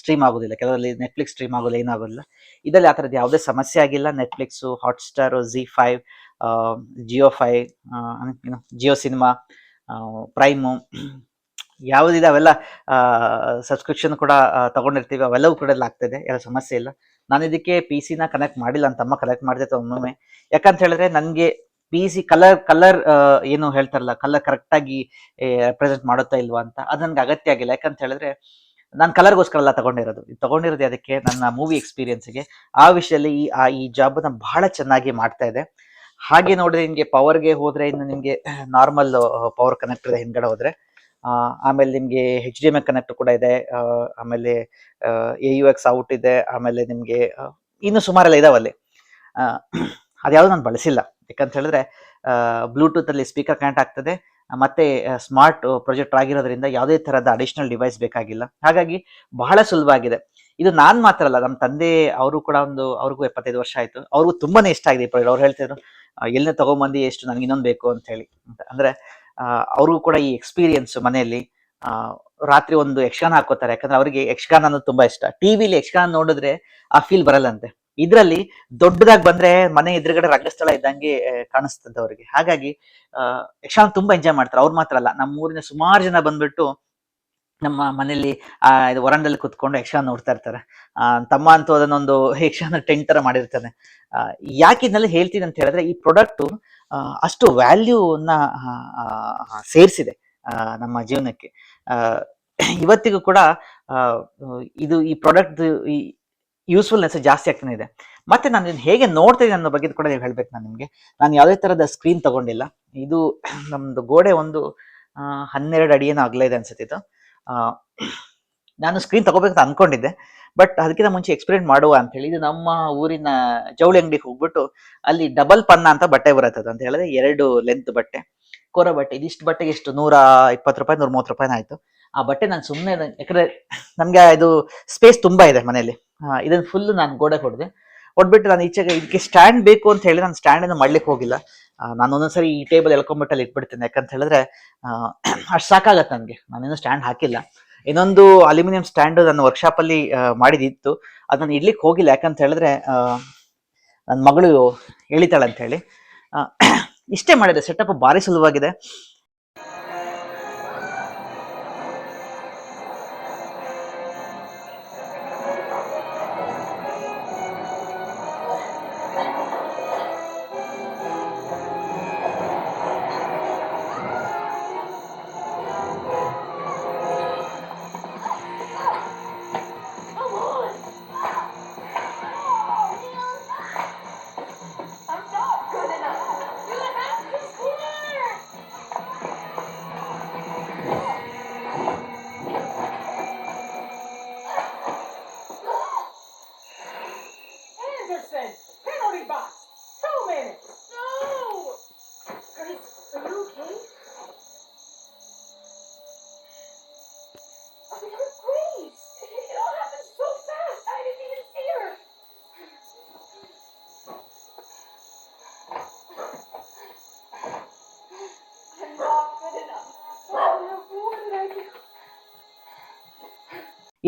ಸ್ಟ್ರೀಮ್ ಆಗೋದಿಲ್ಲ. ಕೆಲವರಲ್ಲಿ ನೆಟ್ಫ್ಲಿಕ್ಸ್ ಸ್ಟ್ರೀಮ್ ಆಗೋದಿಲ್ಲ, ಏನಾಗೋದಿಲ್ಲ. ಇದರಲ್ಲಿ ಆ ಥರದ್ದು ಯಾವುದೇ ಸಮಸ್ಯೆ ಆಗಿಲ್ಲ. Netflix Hotstar Zee five Jio five ಏನು ಜಿಯೋ ಸಿನಿಮಾ ಪ್ರೈಮು ಯಾವುದಿದೆ ಅವೆಲ್ಲ ಸಬ್ಸ್ಕ್ರಿಪ್ಷನ್ ಕೂಡ ತಗೊಂಡಿರ್ತೀವಿ. ಅವೆಲ್ಲವೂ ಕೂಡ ಎಲ್ಲ ಆಗ್ತಿದೆ ಎಲ್ಲ ಸಮಸ್ಯೆ ಇಲ್ಲ. ನಾನು ಇದಕ್ಕೆ ಪಿ ಸಿನ ಕನೆಕ್ಟ್ ಮಾಡಿಲ್ಲ ಅಂತ ಅಮ್ಮ ಕನೆಕ್ಟ್ ಮಾಡಿದೆ ಒಮ್ಮೊಮ್ಮೆ. ಯಾಕಂತ ಹೇಳಿದ್ರೆ ನನಗೆ ಪಿ ಸಿ ಕಲರ್ ಕಲರ್ ಏನು ಹೇಳ್ತಾರಲ್ಲ, ಕಲರ್ ಕರೆಕ್ಟಾಗಿ ರೆಪ್ರೆಸೆಂಟ್ ಮಾಡುತ್ತಾ ಇಲ್ವಾ ಅಂತ ಅದು ನನಗೆ ಅಗತ್ಯ ಆಗಿಲ್ಲ. ಯಾಕಂತ ಹೇಳಿದ್ರೆ, ನಾನು ಕಲರ್ಗೋಸ್ಕರ ಎಲ್ಲ ತಗೊಂಡಿರೋದು. ತಗೊಂಡಿರೋದು ಅದಕ್ಕೆ ನನ್ನ ಮೂವಿ ಎಕ್ಸ್ಪೀರಿಯನ್ಸ್ಗೆ ಆ ವಿಷಯದಲ್ಲಿ ಈ, ಆ, ಈ ಜಾಬನ್ನ ಬಹಳ ಚೆನ್ನಾಗಿ ಮಾಡ್ತಾ ಇದೆ. ಹಾಗೆ ನೋಡಿದ್ರೆ ನಿಮಗೆ ಪವರ್ಗೆ ಹೋದರೆ ಇನ್ನು ನಿಮಗೆ ನಾರ್ಮಲ್ ಪವರ್ ಕನೆಕ್ಟರ್ ಹಿಂದ್ಗಡೆ ಹೋದ್ರೆ. ಆಮೇಲೆ ನಿಮಗೆ H D M I connect ಕೂಡ ಇದೆ. ಆಮೇಲೆ ಎ ಯು ಎಕ್ಸ್ ಔಟ್ ಇದೆ. ಆಮೇಲೆ ನಿಮಗೆ ಇನ್ನು ಸುಮಾರೆಲ್ಲ ಇದಾವಲ್ಲಿ. ಅದ್ಯಾವುದು ನಾನು ಬಳಸಿಲ್ಲ. ಯಾಕಂತ ಹೇಳಿದ್ರೆ ಬ್ಲೂಟೂತ್ ಅಲ್ಲಿ ಸ್ಪೀಕರ್ ಕನೆಕ್ಟ್ ಆಗ್ತದೆ. ಮತ್ತೆ ಸ್ಮಾರ್ಟ್ ಪ್ರೊಜೆಕ್ಟ್ ಆಗಿರೋದ್ರಿಂದ ಯಾವುದೇ ತರಹದ ಅಡಿಷನಲ್ ಡಿವೈಸ್ ಬೇಕಾಗಿಲ್ಲ. ಹಾಗಾಗಿ ಬಹಳ ಸುಲಭ ಆಗಿದೆ ಇದು ನಾನ್ ಮಾತ್ರ ಅಲ್ಲ ನಮ್ಮ ತಂದೆ ಅವರು ಕೂಡ ಒಂದು, ಅವ್ರಿಗೂ ಎಪ್ಪತ್ತೈದು ವರ್ಷ ಆಯ್ತು. ಅವ್ರಿಗೂ ತುಂಬಾನೇ ಇಷ್ಟ ಆಗಿದೆ ಪ್ರಾಡಕ್ಟ್ ಅವ್ರು ಹೇಳ್ತಿದ್ರು ಎಲ್ಲ ಎಲ್ಲಿಂದ ತಗೊಂಬಂದು, ಎಷ್ಟು ನನಗೆ ಇನ್ನೊಂದು ಬೇಕು? ಅಂತ ಹೇಳಿ. ಅಂದ್ರೆ ಅವ್ರಿಗೂ ಕೂಡ ಈ ಎಕ್ಸ್ಪೀರಿಯನ್ಸ್ ಮನೆಯಲ್ಲಿ ರಾತ್ರಿ ಒಂದು ಯಕ್ಷಗಾನ ಹಾಕೋತಾರೆ ಯಾಕಂದ್ರೆ ಅವರಿಗೆ ಯಕ್ಷಗಾನ ಅನ್ನೋದು ತುಂಬಾ ಇಷ್ಟ. ಟಿವಿಲಿ ಯಕ್ಷಗಾನ ನೋಡಿದ್ರೆ ಆ ಫೀಲ್ ಬರಲ್ಲಂತೆ. ಇದ್ರಲ್ಲಿ ದೊಡ್ಡದಾಗಿ ಬಂದ್ರೆ ಮನೆ ಎದುರುಗಡೆ ರಂಗಸ್ಥಳ ಇದ್ದಂಗೆ ಕಾಣಿಸ್ತದ ಅವರಿಗೆ ಹಾಗಾಗಿ ಅಹ್ ಯಕ್ಷಗಾನ ತುಂಬಾ ಎಂಜಾಯ್ ಮಾಡ್ತಾರೆ. ಅವ್ರು ಮಾತ್ರ ಅಲ್ಲ ನಮ್ಮ ಊರಿನ ಸುಮಾರು ಜನ ಬಂದ್ಬಿಟ್ಟು ನಮ್ಮ ಮನೆಯಲ್ಲಿ ಆ ಇದು ವರಂಡಲ್ಲಿ ಕುತ್ಕೊಂಡು ಯಕ್ಷಗಾನ ನೋಡ್ತಾ ಇರ್ತಾರೆ. ಆ, ತಮ್ಮ ಅಂತೂ ಅದನ್ನೊಂದು ಯಕ್ಷಗಾನ ಟೆಂಟ್ ತರ ಮಾಡಿರ್ತಾನೆ. ಯಾಕೆ ಇದನ್ನೆಲ್ಲ ಹೇಳ್ತೀನಿ ಅಂತ ಹೇಳಿದ್ರೆ ಈ ಪ್ರಾಡಕ್ಟ್ ಅಷ್ಟು ವ್ಯಾಲ್ಯೂನ ಸೇರಿಸಿದೆ ನಮ್ಮ ಜೀವನಕ್ಕೆ. ಇವತ್ತಿಗೂ ಕೂಡ ಇದು ಈ ಪ್ರಾಡಕ್ಟ್ ಯೂಸ್ಫುಲ್ನೆಸ್ ಜಾಸ್ತಿ ಆಗ್ತಾನೆ ಇದೆ. ಮತ್ತೆ ನಾನು ಇದನ್ನು ಹೇಗೆ ನೋಡ್ತಾ ಇದ್ದೀನಿ ಅನ್ನೋ ಬಗ್ಗೆ ಕೂಡ ನೀವು ಹೇಳ್ಬೇಕು ನಾನು ನಿಮಗೆ. ನಾನು ಯಾವುದೇ ಥರದ ಸ್ಕ್ರೀನ್ ತಗೊಂಡಿಲ್ಲ. ಇದು ನಮ್ಮದು ಗೋಡೆ ಒಂದು ಹನ್ನೆರಡು ಅಡಿ ಏನೋ ಅಗಲ ಇದೆ ಅನ್ಸುತ್ತೆ ಇದು. ನಾನು ಸ್ಕ್ರೀನ್ ತಗೋಬೇಕಂತ ಅನ್ಕೊಂಡಿದ್ದೆ. ಬಟ್ ಅದಕ್ಕಿಂತ ಮುಂಚೆ ಎಕ್ಸ್ಪೀರಿಯೆಂಟ್ ಮಾಡುವ ಅಂತ ಹೇಳಿ, ಇದು ನಮ್ಮ ಊರಿನ ಜವಳಿ ಅಂಗಡಿಗೆ ಹೋಗ್ಬಿಟ್ಟು ಅಲ್ಲಿ ಡಬಲ್ ಪನ್ನ ಅಂತ ಬಟ್ಟೆ ಬರುತ್ತದೆ ಅಂತ ಹೇಳಿದ್ರೆ ಎರಡು ಲೆಂತ್ ಬಟ್ಟೆ. ಕೋರ ಬಟ್ಟೆ, ಇದಿಷ್ಟು ಬಟ್ಟೆಗೆ ಎಷ್ಟು ನೂರ ಇಪ್ಪತ್ತು ರೂಪಾಯಿ, ನೂರ ಮೂವತ್ತು ರೂಪಾಯಿನ ಆಯ್ತು. ಆ ಬಟ್ಟೆ ನಾನು ಸುಮ್ಮನೆ ಯಾಕಂದ್ರೆ ನಮಗೆ ಇದು ಸ್ಪೇಸ್ ತುಂಬಾ ಇದೆ ಮನೆಯಲ್ಲಿ. ಇದನ್ನ ಫುಲ್ ನಾನು ಗೋಡೆ ಹೊಡೆದೆ. ಹೊಡ್ಬಿಟ್ಟು ನಾನು ಈಚೆಗೆ ಇದಕ್ಕೆ ಸ್ಟ್ಯಾಂಡ್ ಬೇಕು ಅಂತ ಹೇಳಿ ನಾನು ಸ್ಟ್ಯಾಂಡ್ ಅನ್ನು ಮಾಡ್ಲಿಕ್ಕೆ ಹೋಗಿಲ್ಲ. ನಾನು ಒಂದೊಂದ್ಸರಿ ಈ ಟೇಬಲ್ ಎಳ್ಕೊಂಬಿಟ್ಟಲ್ಲಿ ಇಟ್ಬಿಡ್ತೇನೆ. ಯಾಕಂತ ಹೇಳಿದ್ರೆ ಅಷ್ಟು ಸಾಕಾಗತ್ತೆ ನನಗೆ. ನಾನೇನು ಸ್ಟ್ಯಾಂಡ್ ಹಾಕಿಲ್ಲ. ಇನ್ನೊಂದು ಅಲ್ಯೂಮಿನಿಯಂ ಸ್ಟ್ಯಾಂಡ್ ನನ್ನ ವರ್ಕ್ಶಾಪ್ ಅಲ್ಲಿ ಆ, ಮಾಡಿದಿತ್ತು. ಅದನ್ನು ಇಡ್ಲಿಕ್ಕೆ ಹೋಗಿಲ್ಲ. ಯಾಕಂತ ಹೇಳಿದ್ರೆ ನನ್ನ ಮಗಳು ಎಳಿತಾಳೆ ಅಂತ ಹೇಳಿ ಇಷ್ಟೇ ಮಾಡಿದೆ. ಸೆಟಪ್ ಭಾರಿ ಸುಲಭವಾಗಿದೆ.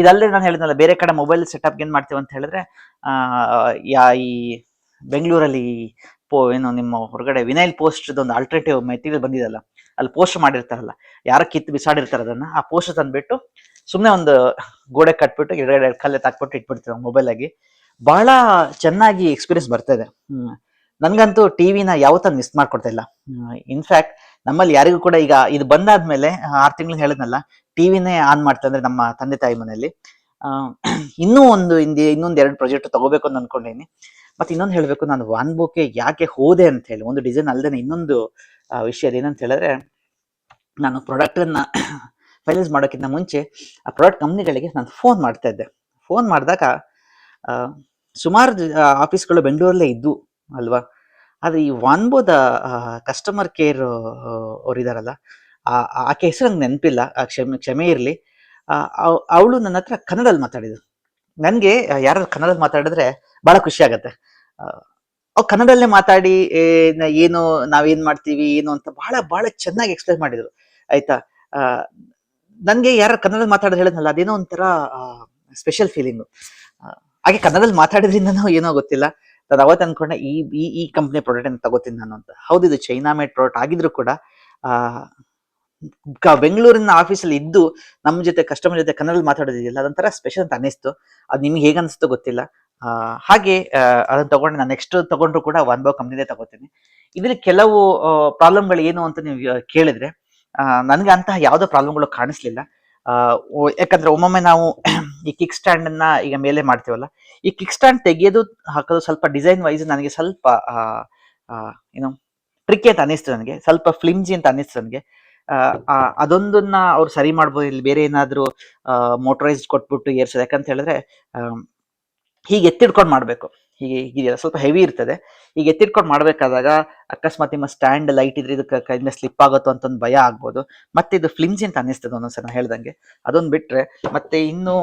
ಇದಲ್ಲದೆ ನಾನು ಹೇಳಿದ್ನಲ್ಲ, ಬೇರೆ ಕಡೆ ಮೊಬೈಲ್ ಸೆಟಪ್ ಏನ್ ಮಾಡ್ತೀವಿ ಅಂತ ಹೇಳಿದ್ರೆ ಯಾ, ಈ ಬೆಂಗಳೂರಲ್ಲಿ ಪೋ, ಏನು ನಿಮ್ಮ ಹೊರಗಡೆ ವಿನೈಲ್ ಪೋಸ್ಟ್ ಒಂದು ಆಲ್ಟರ್ನೇಟಿವ್ ಮೆಟೀರಿಯಲ್ ಬಂದಿದಲ್ಲ ಅಲ್ಲಿ ಪೋಸ್ಟ್ ಮಾಡಿರ್ತಾರಲ್ಲ, ಯಾರ ಕಿತ್ತು ಬಿಸಾಡಿರ್ತಾರೆ ಅದನ್ನ, ಆ ಪೋಸ್ಟ್ ತಂದ್ಬಿಟ್ಟು ಸುಮ್ಮನೆ ಒಂದು ಗೋಡೆ ಕಟ್ಬಿಟ್ಟು ಎಡಗಡೆ ಕಲ್ಲೆ ತಾಕ್ಬಿಟ್ಟು ಇಟ್ಬಿಡ್ತೀವಿ ಮೊಬೈಲ್ ಆಗಿ. ಬಹಳ ಚೆನ್ನಾಗಿ ಎಕ್ಸ್ಪೀರಿಯನ್ಸ್ ಬರ್ತಾ ಇದೆ. ನನಗಂತೂ ನನ್ಗಂತೂ ಟಿವಿನ ಯಾವತ್ತ ಮಿಸ್ ಮಾಡ್ಕೊಡ್ತಾ ಇಲ್ಲ. ಇನ್ಫ್ಯಾಕ್ಟ್ ನಮ್ಮಲ್ಲಿ ಯಾರಿಗೂ ಕೂಡ ಈಗ ಇದು ಬಂದಾದ್ಮೇಲೆ ಆರು ತಿಂಗಳು ಹೇಳಿದ್ನಲ್ಲ, ಟಿವಿನೇ ಆನ್ ಮಾಡ್ತಾ ಅಂದ್ರೆ ನಮ್ಮ ತಂದೆ ತಾಯಿ ಮನೆಯಲ್ಲಿ. ಇನ್ನೂ ಒಂದು ಹಿಂದೆ, ಇನ್ನೊಂದು ಎರಡು ಪ್ರಾಜೆಕ್ಟ್ ತಗೋಬೇಕು ಅಂತ ಅನ್ಕೊಂಡೇನಿ ಮತ್ತೆ ಇನ್ನೊಂದು ಹೇಳ್ಬೇಕು, ನಾನು ವಾನ್ಬೋಕ್ಕೆ ಯಾಕೆ ಹೋದೆ ಅಂತ ಹೇಳಿ, ಒಂದು ಡಿಸೈನ್ ಅಲ್ಲದೆ ಇನ್ನೊಂದು ವಿಷಯ ಏನಂತ ಹೇಳಿದ್ರೆ, ನಾನು ಪ್ರಾಡಕ್ಟ್ ಅನ್ನ ಫೈನಲೈಸ್ ಮಾಡೋಕ್ಕಿಂತ ಮುಂಚೆ, ಆ ಪ್ರಾಡಕ್ಟ್ ಕಂಪ್ನಿಗಳಿಗೆ ನಾನು ಫೋನ್ ಮಾಡ್ತಾ ಇದ್ದೆ. ಫೋನ್ ಮಾಡಿದಾಗ ಸುಮಾರು ಆಫೀಸ್ಗಳು ಬೆಂಗಳೂರಲ್ಲೇ ಇದ್ವು, ಅಲ್ವಾ? ಆದ್ರೆ ಈ ವಾನ್ಬೋದ ಕಸ್ಟಮರ್ ಕೇರ್ ಅವ್ರು ಇದಾರಲ್ಲ, ಆ- ಆಕೆ ಹೆಸರು ನಂಗೆ ನೆನಪಿಲ್ಲ ಕ್ಷಮೆ ಕ್ಷಮೆ ಇರಲಿ. ಅವಳು ನನ್ನ ಹತ್ರ ಕನ್ನಡದಲ್ಲಿ ಮಾತಾಡಿದ್ರು ನನಗೆ ಯಾರಾದ್ರು ಕನ್ನಡದಲ್ಲಿ ಮಾತಾಡಿದ್ರೆ ಬಹಳ ಖುಷಿ ಆಗತ್ತೆ. ಅವ್ರು ಕನ್ನಡದಲ್ಲೇ ಮಾತಾಡಿ ಏನು, ನಾವೇನ್ ಮಾಡ್ತೀವಿ, ಏನು ಅಂತ ಬಹಳ ಬಹಳ ಚೆನ್ನಾಗಿ ಎಕ್ಸ್ಪ್ಲೈನ್ ಮಾಡಿದ್ರು. ಆಯ್ತಾ? ನನಗೆ ಯಾರು ಕನ್ನಡದಲ್ಲಿ ಮಾತಾಡೋದು ಹೇಳಿದ್ನಲ್ಲ, ಅದೇನೋ ಒಂಥರ ಸ್ಪೆಷಲ್ ಫೀಲಿಂಗು ಹಾಗೆ ಕನ್ನಡದಲ್ಲಿ ಮಾತಾಡಿದ್ರಿಂದನೋ ಏನೋ ಗೊತ್ತಿಲ್ಲ. ನಾನು ಅವತ್ತು ಅನ್ಕೊಂಡೆ ಈ ಈ ಈ ಕಂಪ್ನಿ ಪ್ರಾಡಕ್ಟ್ ಅಂತ ತಗೋತೀನಿ ನಾನು ಅಂತ. ಹೌದು ಇದು ಚೈನಾ ಮೇಡ್ ಪ್ರಾಡಕ್ಟ್ ಆಗಿದ್ರು ಕೂಡ ಆ, ಬೆಂಗಳೂರಿನ ಆಫೀಸಲ್ಲಿ ಇದ್ದು ನಮ್ಮ ಜೊತೆ ಕಸ್ಟಮರ್ ಜೊತೆ ಕನ್ನಡದಲ್ಲಿ ಮಾತಾಡೋದಿದೆಯಲ್ಲ ಅದೊಂಥರ ಸ್ಪೆಷಲ್ ಅಂತ ಅನ್ನಿಸ್ತು. ಅದು ನಿಮ್ಗೆ ಹೇಗೆ ಅನಿಸ್ತೋ ಗೊತ್ತಿಲ್ಲ ಹಾಗೆ ಅದನ್ನ ತಗೊಂಡು ನಾನು ನೆಕ್ಸ್ಟ್ ತಗೊಂಡ್ರು ಕೂಡ ಒನ್ ಬೋ ಕಂಪ್ನಿನೇ ತಗೋತೀನಿ. ಇದರಲ್ಲಿ ಕೆಲವು ಪ್ರಾಬ್ಲಮ್ಗಳು ಏನು ಅಂತ ನೀವು ಕೇಳಿದ್ರೆ ನನಗೆ ಅಂತಹ ಯಾವುದೋ ಪ್ರಾಬ್ಲಮ್ಗಳು ಕಾಣಿಸ್ಲಿಲ್ಲ. ಯಾಕಂದ್ರೆ ಒಮ್ಮೊಮ್ಮೆ ನಾವು ಈ ಕಿಕ್ ಸ್ಟ್ಯಾಂಡ್ ಅನ್ನ ಈಗ ಮೇಲೆ ಮಾಡ್ತೀವಲ್ಲ, ಈ ಕಿಕ್ ಸ್ಟ್ಯಾಂಡ್ ತೆಗೆಯೋದು ಹಾಕೋದು ಸ್ವಲ್ಪ ಡಿಸೈನ್ ವೈಸ್ ನನಗೆ ಸ್ವಲ್ಪ ಏನು ಟ್ರಿಕ್ಕಿ ಅಂತ ಅನಿಸ್ತು ನನಗೆ, ಸ್ವಲ್ಪ ಫ್ಲಿಮ್ಜಿ ಅಂತ ಅನಿಸ್ತು ನನಗೆ. ಅದೊಂದನ್ನ ಅವ್ರು ಸರಿ ಮಾಡ್ಬೋದು, ಇಲ್ಲಿ ಬೇರೆ ಏನಾದರೂ ಮೋಟರೈಸ್ಡ್ ಕೊಟ್ಬಿಟ್ಟು ಏರ್ಸೋದು, ಯಾಕಂತ ಹೇಳಿದ್ರೆ ಹೀಗೆ ಎತ್ತಿಡ್ಕೊಂಡು ಮಾಡಬೇಕು. ಹೀಗೆ ಹೀಗೆ ಸ್ವಲ್ಪ ಹೆವಿ ಇರ್ತದೆ. ಈಗ ಎತ್ತಿಟ್ಕೊಂಡು ಮಾಡಬೇಕಾದಾಗ ಅಕಸ್ಮಾತ್ ನಿಮ್ಮ ಸ್ಟ್ಯಾಂಡ್ ಲೈಟ್ ಇದ್ರೆ ಇದಕ್ಕೆ ಕೈಯಿಂದ ಸ್ಲಿಪ್ ಆಗುತ್ತೋ ಅಂತ ಒಂದು ಭಯ ಆಗ್ಬೋದು. ಮತ್ತೆ ಇದು ಫ್ಲಿಂಜಿ ಅಂತ ಅನಿಸ್ತದೆ ಒಂದೊಂದ್ಸಲ ಸಲ ಹೇಳ್ದಂಗೆ. ಅದೊಂದು ಬಿಟ್ರೆ ಮತ್ತೆ ಇನ್ನು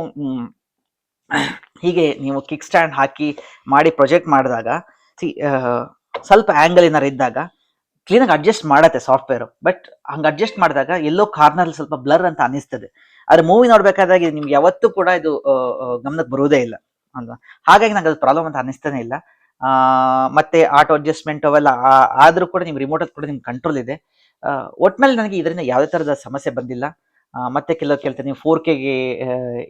ಹೀಗೆ ನೀವು ಕಿಕ್ ಸ್ಟ್ಯಾಂಡ್ ಹಾಕಿ ಮಾಡಿ ಪ್ರೊಜೆಕ್ಟ್ ಮಾಡಿದಾಗ, ಸಿ ಸ್ವಲ್ಪ ಆ್ಯಂಗಲ್ ಏನಾರು ಇದ್ದಾಗ ಕ್ಲೀನಾಗಿ ಅಡ್ಜಸ್ಟ್ ಮಾಡತ್ತೆ ಸಾಫ್ಟ್ವೇರು ಬಟ್ ಹಂಗೆ ಅಡ್ಜಸ್ಟ್ ಮಾಡಿದಾಗ ಎಲ್ಲೋ ಕಾರ್ನರ್ ಸ್ವಲ್ಪ ಬ್ಲರ್ ಅಂತ ಅನಿಸ್ತದೆ ಆದ್ರೆ ಮೂವಿ ನೋಡಬೇಕಾದಾಗ ನಿಮ್ಗೆ ಯಾವತ್ತೂ ಕೂಡ ಇದು ಗಮನಕ್ಕೆ ಬರುವುದೇ ಇಲ್ಲ. ಅಲ್ವಾ? ಹಾಗಾಗಿ ನಂಗೆ ಅದು ಪ್ರಾಬ್ಲಮ್ ಅಂತ ಅನಿಸ್ತಾನೆ ಇಲ್ಲ. ಮತ್ತೆ ಆಟೋ ಅಡ್ಜಸ್ಟ್ಮೆಂಟ್ ಅವೆಲ್ಲ ಆದರೂ ಕೂಡ ನಿಮ್ಮ ರಿಮೋಟ್ ಕೂಡ ನಿಮ್ಗೆ ಕಂಟ್ರೋಲ್ ಇದೆ. ಒಟ್ನಲ್ಲಿ ನನಗೆ ಇದರಿಂದ ಯಾವುದೇ ಥರದ ಸಮಸ್ಯೆ ಬಂದಿಲ್ಲ. ಮತ್ತೆ ಕೆಲವು ಕೇಳ್ತಾರೆ, ನೀವು ಫೋರ್ ಕೆಗೆ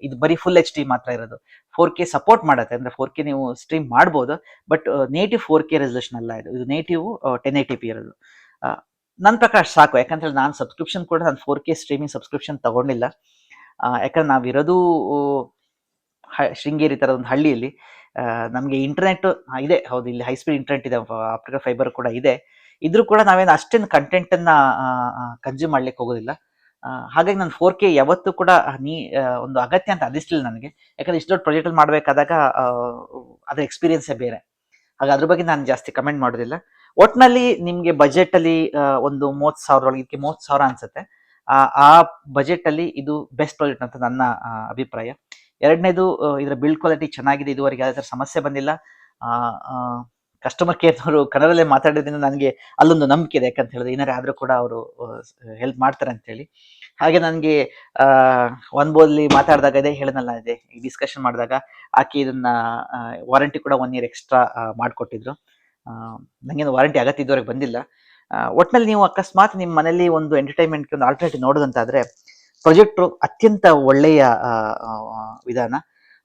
ಇದು ಬರೀ ಫುಲ್ ಎಚ್ ಡಿ ಮಾತ್ರ ಇರೋದು. ಫೋರ್ ಕೆ ಸಪೋರ್ಟ್ ಮಾಡುತ್ತೆ, ಅಂದರೆ ಫೋರ್ ಕೆ ನೀವು ಸ್ಟ್ರೀಮ್ ಮಾಡ್ಬೋದು but native four K resolution ಅಲ್ಲ ಇದು. ಇದು ನೇಟಿವ್ ಟೆನ್ ಏಟಿ ಪಿ ಇರೋದು. ನನ್ನ ಪ್ರಕಾರ ಸಾಕು. ಯಾಕಂದ್ರೆ ನಾನು ಸಬ್ಸ್ಕ್ರಿಪ್ಷನ್ ಕೂಡ ನಾನು ಫೋರ್ ಕೆ ಸ್ಟ್ರೀಮಿಂಗ್ ಸಬ್ಸ್ಕ್ರಿಪ್ಷನ್ ತಗೊಂಡಿಲ್ಲ. ಯಾಕಂದ್ರೆ ನಾವಿರೋದು ಶೃಂಗೇರಿ ಥರದ ಒಂದು ಹಳ್ಳಿಯಲ್ಲಿ ನಮಗೆ ಇಂಟರ್ನೆಟ್ ಇದೆ. ಹೌದು, ಇಲ್ಲಿ ಹೈ ಸ್ಪೀಡ್ ಇಂಟರ್ನೆಟ್ ಇದೆ. ಆಪ್ಟಿಕಲ್ ಫೈಬರ್ ಕೂಡ ಇದೆ. ಇದ್ರೂ ಕೂಡ ನಾವೇನು ಅಷ್ಟೇನು ಕಂಟೆಂಟ್ ಅನ್ನ ಕನ್ಸ್ಯೂಮ್ ಮಾಡ್ಲಿಕ್ಕೆ ಹೋಗೋದಿಲ್ಲ. ಹಾಗಾಗಿ ನಾನು ಫೋರ್ ಕೆ ಯಾವತ್ತೂ ಕೂಡ ನೀ ಒಂದು ಅಗತ್ಯ ಅಂತ ಅನಿಸ್ಲಿಲ್ಲ ನನಗೆ. ಯಾಕಂದ್ರೆ ಇಷ್ಟು ದೊಡ್ಡ ಪ್ರಾಜೆಕ್ಟ್ ಅಲ್ಲಿ ಮಾಡಬೇಕಾದಾಗ ಅದರ ಎಕ್ಸ್ಪೀರಿಯನ್ಸೇ ಬೇರೆ. ಹಾಗೆ ಅದ್ರ ಬಗ್ಗೆ ನಾನು ಜಾಸ್ತಿ ಕಮೆಂಟ್ ಮಾಡೋದಿಲ್ಲ. ಒಟ್ಟಿನಲ್ಲಿ ನಿಮಗೆ ಬಜೆಟ್ ಅಲ್ಲಿ ಒಂದು ಮೂವತ್ತು ಸಾವಿರ ಒಳಗೆ, ಇದಕ್ಕೆ ಮೂವತ್ತು ಸಾವಿರ ಅನ್ಸುತ್ತೆ. ಆ ಬಜೆಟಲ್ಲಿ ಇದು ಬೆಸ್ಟ್ ಪ್ರಾಜೆಕ್ಟ್ ಅಂತ ನನ್ನ ಅಭಿಪ್ರಾಯ. ಎರಡನೇದು ಇದರ ಬಿಲ್ಡ್ ಕ್ವಾಲಿಟಿ ಚೆನ್ನಾಗಿದೆ ಇದುವರೆಗೆ ಯಾವುದೇ ಸಮಸ್ಯೆ ಬಂದಿಲ್ಲ. ಕಸ್ಟಮರ್ ಕೇರ್ನವರು ಕನ್ನಡದಲ್ಲೇ ಮಾತಾಡೋದ್ರಿಂದ ನನಗೆ ಅಲ್ಲೊಂದು ನಂಬಿಕೆ ಇದೆ. ಯಾಕಂತ ಹೇಳಿದ್ರೆ ಏನಾರೇ ಆದರೂ ಕೂಡ ಅವರು ಹೆಲ್ಪ್ ಮಾಡ್ತಾರೆ ಅಂತ ಹೇಳಿ. ಹಾಗೆ ನನಗೆ ಒನ್ ಬೋದಲ್ಲಿ ಮಾತಾಡಿದಾಗ ಇದೇ ಹೇಳಿದಲ್ಲ ಇದೆ ಈ ಡಿಸ್ಕಷನ್ ಮಾಡಿದಾಗ ಆಕೆ ಇದನ್ನ ವಾರಂಟಿ ಕೂಡ ಒನ್ ಇಯರ್ ಎಕ್ಸ್ಟ್ರಾ ಮಾಡಿಕೊಟ್ಟಿದ್ರು. ನನಗೇನು ವಾರಂಟಿ ಅಗತ್ಯ ಇದುವರೆಗೆ ಬಂದಿಲ್ಲ. ಒಟ್ಟಿನಲ್ಲಿ ನೀವು ಅಕಸ್ಮಾತ್ ನಿಮ್ಮ ಮನೇಲಿ ಒಂದು ಎಂಟರ್ಟೈನ್ಮೆಂಟ್ಗೆ ಒಂದು ಆಲ್ಟರ್ನೇಟಿವ್ ನೋಡೋದಂತಾದ್ರೆ ಪ್ರೊಜೆಕ್ಟ್ರು ಅತ್ಯಂತ ಒಳ್ಳೆಯ ವಿಧಾನ.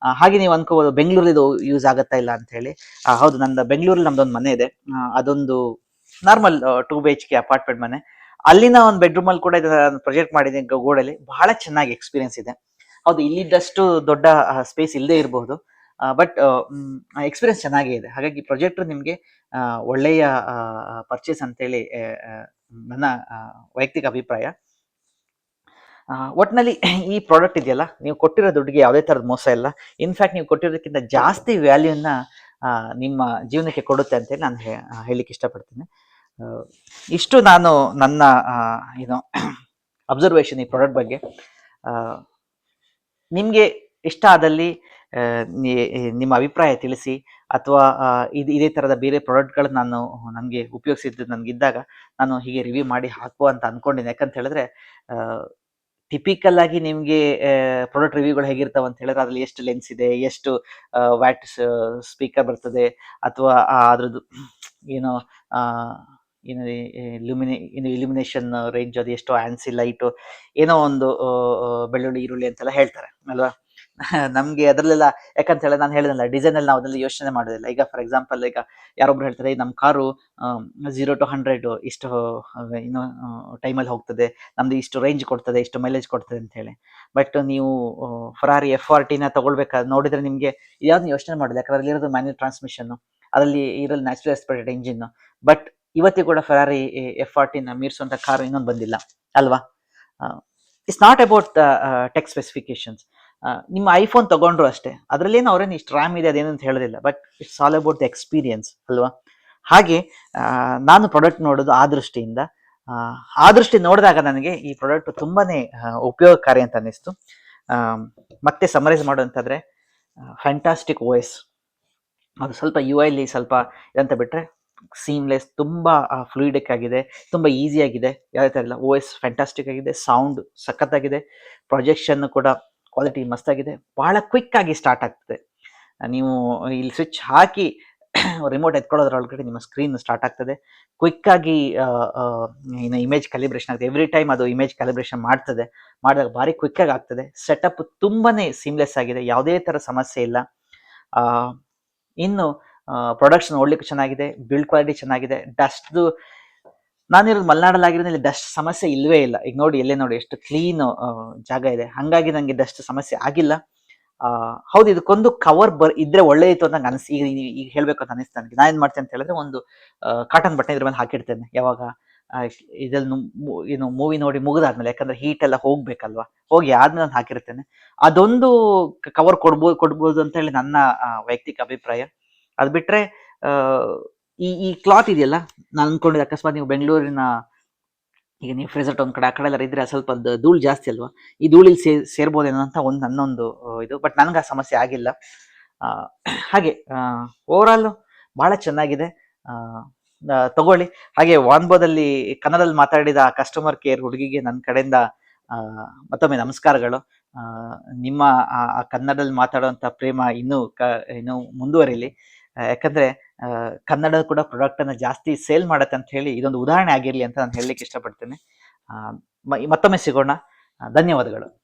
ಹಾಗೆ ನೀವು ಅನ್ಕೋಬಹುದು ಬೆಂಗಳೂರಲ್ಲಿ ಇದು ಯೂಸ್ ಆಗತ್ತಾ ಇಲ್ಲ ಅಂತ ಹೇಳಿ ಹೌದು, ನಂದು ಬೆಂಗಳೂರಲ್ಲಿ ನಮ್ದೊಂದು ಮನೆ ಇದೆ. ಅದೊಂದು normal two B H K apartment ಮನೆ. ಅಲ್ಲಿನ ಒಂದು ಬೆಡ್ರೂಮ್ ಅಲ್ಲಿ ಕೂಡ ಇದನ್ನ ಪ್ರೊಜೆಕ್ಟ್ ಮಾಡಿದ್ದೀನಿ ಗೋಡಲ್ಲಿ. ಬಹಳ ಚೆನ್ನಾಗಿ ಎಕ್ಸ್ಪೀರಿಯನ್ಸ್ ಇದೆ. ಹೌದು, ಇಲ್ಲಿದ್ದಷ್ಟು ದೊಡ್ಡ ಸ್ಪೇಸ್ ಇಲ್ಲದೆ ಇರಬಹುದು ಬಟ್ ಎಕ್ಸ್ಪೀರಿಯನ್ಸ್ ಚೆನ್ನಾಗೇ ಇದೆ. ಹಾಗಾಗಿ ಪ್ರೊಜೆಕ್ಟರ್ ನಿಮಗೆ ಒಳ್ಳೆಯ ಪರ್ಚೇಸ್ ಅಂತೇಳಿ ನನ್ನ ವೈಯಕ್ತಿಕ ಅಭಿಪ್ರಾಯ. ಆ, ಒಟ್ನಲ್ಲಿ ಈ ಪ್ರಾಡಕ್ಟ್ ಇದೆಯಲ್ಲ ನೀವು ಕೊಟ್ಟಿರೋ ದುಡ್ಡಿಗೆ ಯಾವುದೇ ಥರದ ಮೋಸ ಇಲ್ಲ. ಇನ್ಫ್ಯಾಕ್ಟ್ ನೀವು ಕೊಟ್ಟಿರೋದಕ್ಕಿಂತ ಜಾಸ್ತಿ ವ್ಯಾಲ್ಯೂನ ನಿಮ್ಮ ಜೀವನಕ್ಕೆ ಕೊಡುತ್ತೆ ಅಂತೇಳಿ ನಾನು ಹೇಳಲಿಕ್ಕೆ ಇಷ್ಟಪಡ್ತೀನಿ. ಇಷ್ಟು ನಾನು ನನ್ನ ಏನು ಅಬ್ಸರ್ವೇಷನ್ ಈ ಪ್ರಾಡಕ್ಟ್ ಬಗ್ಗೆ. ನಿಮಗೆ ಇಷ್ಟ ಆದಲ್ಲಿ ನಿಮ್ಮ ಅಭಿಪ್ರಾಯ ತಿಳಿಸಿ ಅಥವಾ ಇದು ಇದೇ ಥರದ ಬೇರೆ ಪ್ರಾಡಕ್ಟ್ಗಳು ನಾನು ನನಗೆ ಉಪಯೋಗಿಸಿದ್ದು ನನಗಿದ್ದಾಗ ನಾನು ಹೀಗೆ ರಿವ್ಯೂ ಮಾಡಿ ಹಾಕುವ ಅಂತ ಅನ್ಕೊಂಡಿದ್ದೆ ಯಾಕಂತ ಹೇಳಿದ್ರೆ ಟಿಪಿಕಲ್ ಆಗಿ ನಿಮಗೆ ಪ್ರಾಡಕ್ಟ್ ರಿವ್ಯೂಗಳು ಹೇಗಿರ್ತಾವೆ ಅಂತ ಹೇಳಿದ್ರೆ ಅದ್ರಲ್ಲಿ ಎಷ್ಟು ಲೆನ್ಸ್ ಇದೆ, ಎಷ್ಟು ವ್ಯಾಟ್ ಸ್ಪೀಕರ್ ಬರ್ತದೆ ಅಥವಾ ಅದ್ರದ್ದು ಏನೋ ಏನು ಇಲ್ಯುಮಿನೇ ಏನು ಇಲ್ಯುಮಿನೇಷನ್ ರೇಂಜ್ ಅದು ಎಷ್ಟು ಆನ್ಸಿ ಲೈಟು ಏನೋ ಒಂದು ಬೆಳ್ಳುಳ್ಳಿ, ಈರುಳ್ಳಿ ಅಂತೆಲ್ಲ ಹೇಳ್ತಾರೆ, ಅಲ್ವಾ? ನಮ್ಗೆ ಅದ್ರಲ್ಲೆಲ್ಲ ಯಾಕಂತ ಹೇಳಿದ್ರೆ ನಾನು ಹೇಳಿದಲ್ಲ ಡಿಸೈನ್ ಅಲ್ಲಿ ನಾವು ಅದರಲ್ಲಿ ಯೋಚನೆ ಮಾಡೋದಿಲ್ಲ. ಈಗ ಫಾರ್ ಎಕ್ಸಾಂಪಲ್ ಈಗ ಯಾರೊಬ್ರು ಹೇಳ್ತಾರೆ ನಮ್ಮ ಕಾರು ಜೀರೋ ಟು ಹಂಡ್ರೆಡ್ ಇಷ್ಟು ಇನ್ನು ಟೈಮಲ್ಲಿ ಹೋಗ್ತದೆ. ನಮ್ದು ಇಷ್ಟು ರೇಂಜ್ ಕೊಡ್ತದೆ, ಇಷ್ಟು ಮೈಲೇಜ್ ಕೊಡ್ತದೆ ಅಂತ ಹೇಳಿ ಬಟ್ ನೀವು ಫರಾರಿ ಎಫ್ ಆರ್ ಟಿನ ತಗೊಳ್ಬೇಕಾದ್ರೆ ನೋಡಿದ್ರೆ ನಿಮಗೆ ಯಾವ್ದು ಯೋಚನೆ ಮಾಡಿಲ್ಲ ಯಾಕಂದ್ರೆ ಅಲ್ಲಿರೋದು ಮ್ಯಾನ್ಯಲ್ ಟ್ರಾನ್ಸ್ಮಿಷನ್ ಅದರಲ್ಲಿ ಇರೋದು ನ್ಯಾಚುರಲ್ ಎಸ್ಪೆಕ್ಟೆಡ್ ಇಂಜಿನ್ ಬಟ್ ಇವತ್ತಿಗೆ ಕೂಡ ಫರಾರಿ ಎಫ್ ಆರ್ ಟಿನ ಮೀರಿಸುವಂತ ಕಾರ್ ಇನ್ನೊಂದು ಬಂದಿಲ್ಲ. ಅಲ್ವಾ? It's not about tech specifications ನಿಮ್ಮ ಐಫೋನ್ ತಗೊಂಡ್ರು ಅಷ್ಟೇ. ಅದರಲ್ಲೇನು ಅವ್ರೇನು ಇಷ್ಟು ರ್ಯಾಮ್ ಇದೆ ಅದೇನಂತ ಹೇಳೋದಿಲ್ಲ. But it's all about the experience ಅಲ್ವಾ? ಹಾಗೆ ನಾನು ಪ್ರಾಡಕ್ಟ್ ನೋಡೋದು ಆ ದೃಷ್ಟಿಯಿಂದ. ಆ, ದೃಷ್ಟಿ ನೋಡಿದಾಗ ನನಗೆ ಈ ಪ್ರಾಡಕ್ಟ್ ತುಂಬಾನೇ ಆ, ಉಪಯೋಗಕಾರಿ ಅಂತ ಅನ್ನಿಸ್ತು. ಮತ್ತೆ ಸಮರೈಸ್ ಮಾಡೋಂತಾದ್ರೆ ಫ್ಯಾಂಟಾಸ್ಟಿಕ್ ವಾಯ್ಸ್ ಅದು ಸ್ವಲ್ಪ ಯು ಐಲಿ ಸ್ವಲ್ಪ ಇದಂತ ಬಿಟ್ಟರೆ ಸೀಮ್ಲೆಸ್ ತುಂಬ ಫ್ಲೂಯಿಡಿಕ್ ಆಗಿದೆ ತುಂಬ ಈಸಿಯಾಗಿದೆ ಯಾವ ಥರ ಇಲ್ಲ ಓ ಎಸ್ ಫ್ಯಾಂಟಾಸ್ಟಿಕ್ ಆಗಿದೆ ಸೌಂಡ್ ಸಖತ್ತಾಗಿದೆ ಪ್ರೊಜೆಕ್ಷನ್ ಕೂಡ ಕ್ವಾಲಿಟಿ ಮಸ್ತಾಗಿದೆ ಭಾಳ ಕ್ವಿಕ್ ಆಗಿ ಸ್ಟಾರ್ಟ್ ಆಗ್ತದೆ. ನೀವು ಇಲ್ಲಿ ಸ್ವಿಚ್ ಹಾಕಿ ರಿಮೋಟ್ ಎತ್ಕೊಳ್ಳೋದ್ರೊಳಗಡೆ ನಿಮ್ಮ ಸ್ಕ್ರೀನ್ ಸ್ಟಾರ್ಟ್ ಆಗ್ತದೆ. ಕ್ವಿಕ್ ಆಗಿ ಏನು ಇಮೇಜ್ ಕ್ಯಾಲಿಬ್ರೇಷನ್ ಆಗ್ತದೆ. ಎವ್ರಿ ಟೈಮ್ ಅದು ಇಮೇಜ್ ಕ್ಯಾಲಿಬ್ರೇಷನ್ ಮಾಡ್ತದೆ. ಮಾಡಿದಾಗ ಭಾರಿ ಕ್ವಿಕ್ ಆಗಿ ಆಗ್ತದೆ. ಸೆಟಪ್ ತುಂಬಾ ಸೀಮ್ಲೆಸ್ ಆಗಿದೆ. ಯಾವುದೇ ಥರ ಸಮಸ್ಯೆ ಇಲ್ಲ. ಇನ್ನು ಪ್ರೊಡಕ್ಷನ್ ನೋಡ್ಲಿಕ್ಕೆ ಚೆನ್ನಾಗಿದೆ. ಬಿಲ್ಡ್ ಕ್ವಾಲಿಟಿ ಚೆನ್ನಾಗಿದೆ. ಡಸ್ಟ್ದು ನಾನಿರೋದು ಮಲೆನಾಡಲ್ಲಾಗಿರೋದ್ರಿಂದ ಇಲ್ಲಿ ಡಸ್ಟ್ ಸಮಸ್ಯೆ ಇಲ್ಲವೇ ಇಲ್ಲ. ಈಗ ನೋಡಿ, ಎಲ್ಲೇ ನೋಡಿ ಎಷ್ಟು ಕ್ಲೀನ್ ಜಾಗ ಇದೆ. ಹಾಗಾಗಿ ನನಗೆ ಡಸ್ಟ್ ಸಮಸ್ಯೆ ಆಗಿಲ್ಲ. ಹೌದು, ಇದಕ್ಕೊಂದು ಕವರ್ ಬರ್, ಇದ್ರೆ ಒಳ್ಳೆಯಿತ್ತು ಅಂತ ನಂಗೆ ಅನಿಸ್, ಈಗ ಈಗ- ಹೇಳ್ಬೇಕು ಅಂತ ಅನಿಸ್ತು ನನಗೆ. ನಾನು ಏನು ಮಾಡ್ತೇನೆ ಅಂತ ಹೇಳಿದ್ರೆ ಒಂದು ಕಾಟನ್ ಬಟ್ಟೆ ಇದ್ರ ಮೇಲೆ ಹಾಕಿಡ್ತೇನೆ. ಯಾವಾಗ ಇದ್ರಲ್ಲಿ ಏನು ಮೂವಿ ನೋಡಿ ಮುಗಿದಾದ್ಮೇಲೆ, ಯಾಕಂದ್ರೆ ಹೀಟ್ ಎಲ್ಲ ಹೋಗ್ಬೇಕಲ್ವಾ? ಹೋಗಿ ಆದ್ಮೇಲೆ ನಾನು ಹಾಕಿರ್ತೇನೆ ಅದೊಂದು ಕವರ್ ಕೊಡ್ಬೋದು ಕೊಡ್ಬೋದು ಅಂತ ಹೇಳಿ ನನ್ನ ವೈಯಕ್ತಿಕ ಅಭಿಪ್ರಾಯ. ಅದು ಬಿಟ್ರೆ ಈ ಈ ಕ್ಲಾತ್ ಇದೆಯಲ್ಲ? ನಾನು ಅನ್ಕೊಂಡಿದ್ದೆ ಅಕಸ್ಮಾತ್ ನೀವು ಬೆಂಗಳೂರಿನ, ಈಗ ನೀವು ಫ್ರೆಸರ್ಟ್ ಒಂದು ಕಡೆ, ಆ ಕಡೆ ಎಲ್ಲ ಇದ್ರೆ ಸ್ವಲ್ಪ ಧೂಳು ಜಾಸ್ತಿ ಅಲ್ವಾ? ಈ ಧೂಳಿಲ್ ಸೇ ಸೇರ್ಬೋದೇನೋ ಅಂತ ಒಂದು ನನ್ನೊಂದು ಇದು ಬಟ್ ನನಗೆ ಆ ಸಮಸ್ಯೆ ಆಗಿಲ್ಲ. ಹಾಗೆ ಓವರ್ ಆಲ್ ಬಹಳ ಚೆನ್ನಾಗಿದೆ. ತಗೊಳ್ಳಿ. ಹಾಗೆ ವಾನ್ಬೋದಲ್ಲಿ ಕನ್ನಡದಲ್ಲಿ ಮಾತಾಡಿದ ಕಸ್ಟಮರ್ ಕೇರ್ ಹುಡುಗಿಗೆ ನನ್ನ ಕಡೆಯಿಂದ ಮತ್ತೊಮ್ಮೆ ನಮಸ್ಕಾರಗಳು. ನಿಮ್ಮ, ಆ ಕನ್ನಡದಲ್ಲಿ ಮಾತಾಡುವಂಥ ಪ್ರೇಮ ಇನ್ನೂ ಕ, ಇನ್ನೂ ಮುಂದುವರಿಲಿ. ಯಾಕಂದ್ರೆ ಕನ್ನಡ ಕೂಡ ಪ್ರಾಡಕ್ಟ್ ಅನ್ನ ಜಾಸ್ತಿ ಸೇಲ್ ಮಾಡತ್ತೆ ಅಂತ ಹೇಳಿ ಇದೊಂದು ಉದಾಹರಣೆ ಆಗಿರ್ಲಿ ಅಂತ ನಾನು ಹೇಳಲಿಕ್ಕೆ ಇಷ್ಟಪಡ್ತೇನೆ. ಮತ್ತೊಮ್ಮೆ ಸಿಗೋಣ. ಧನ್ಯವಾದಗಳು.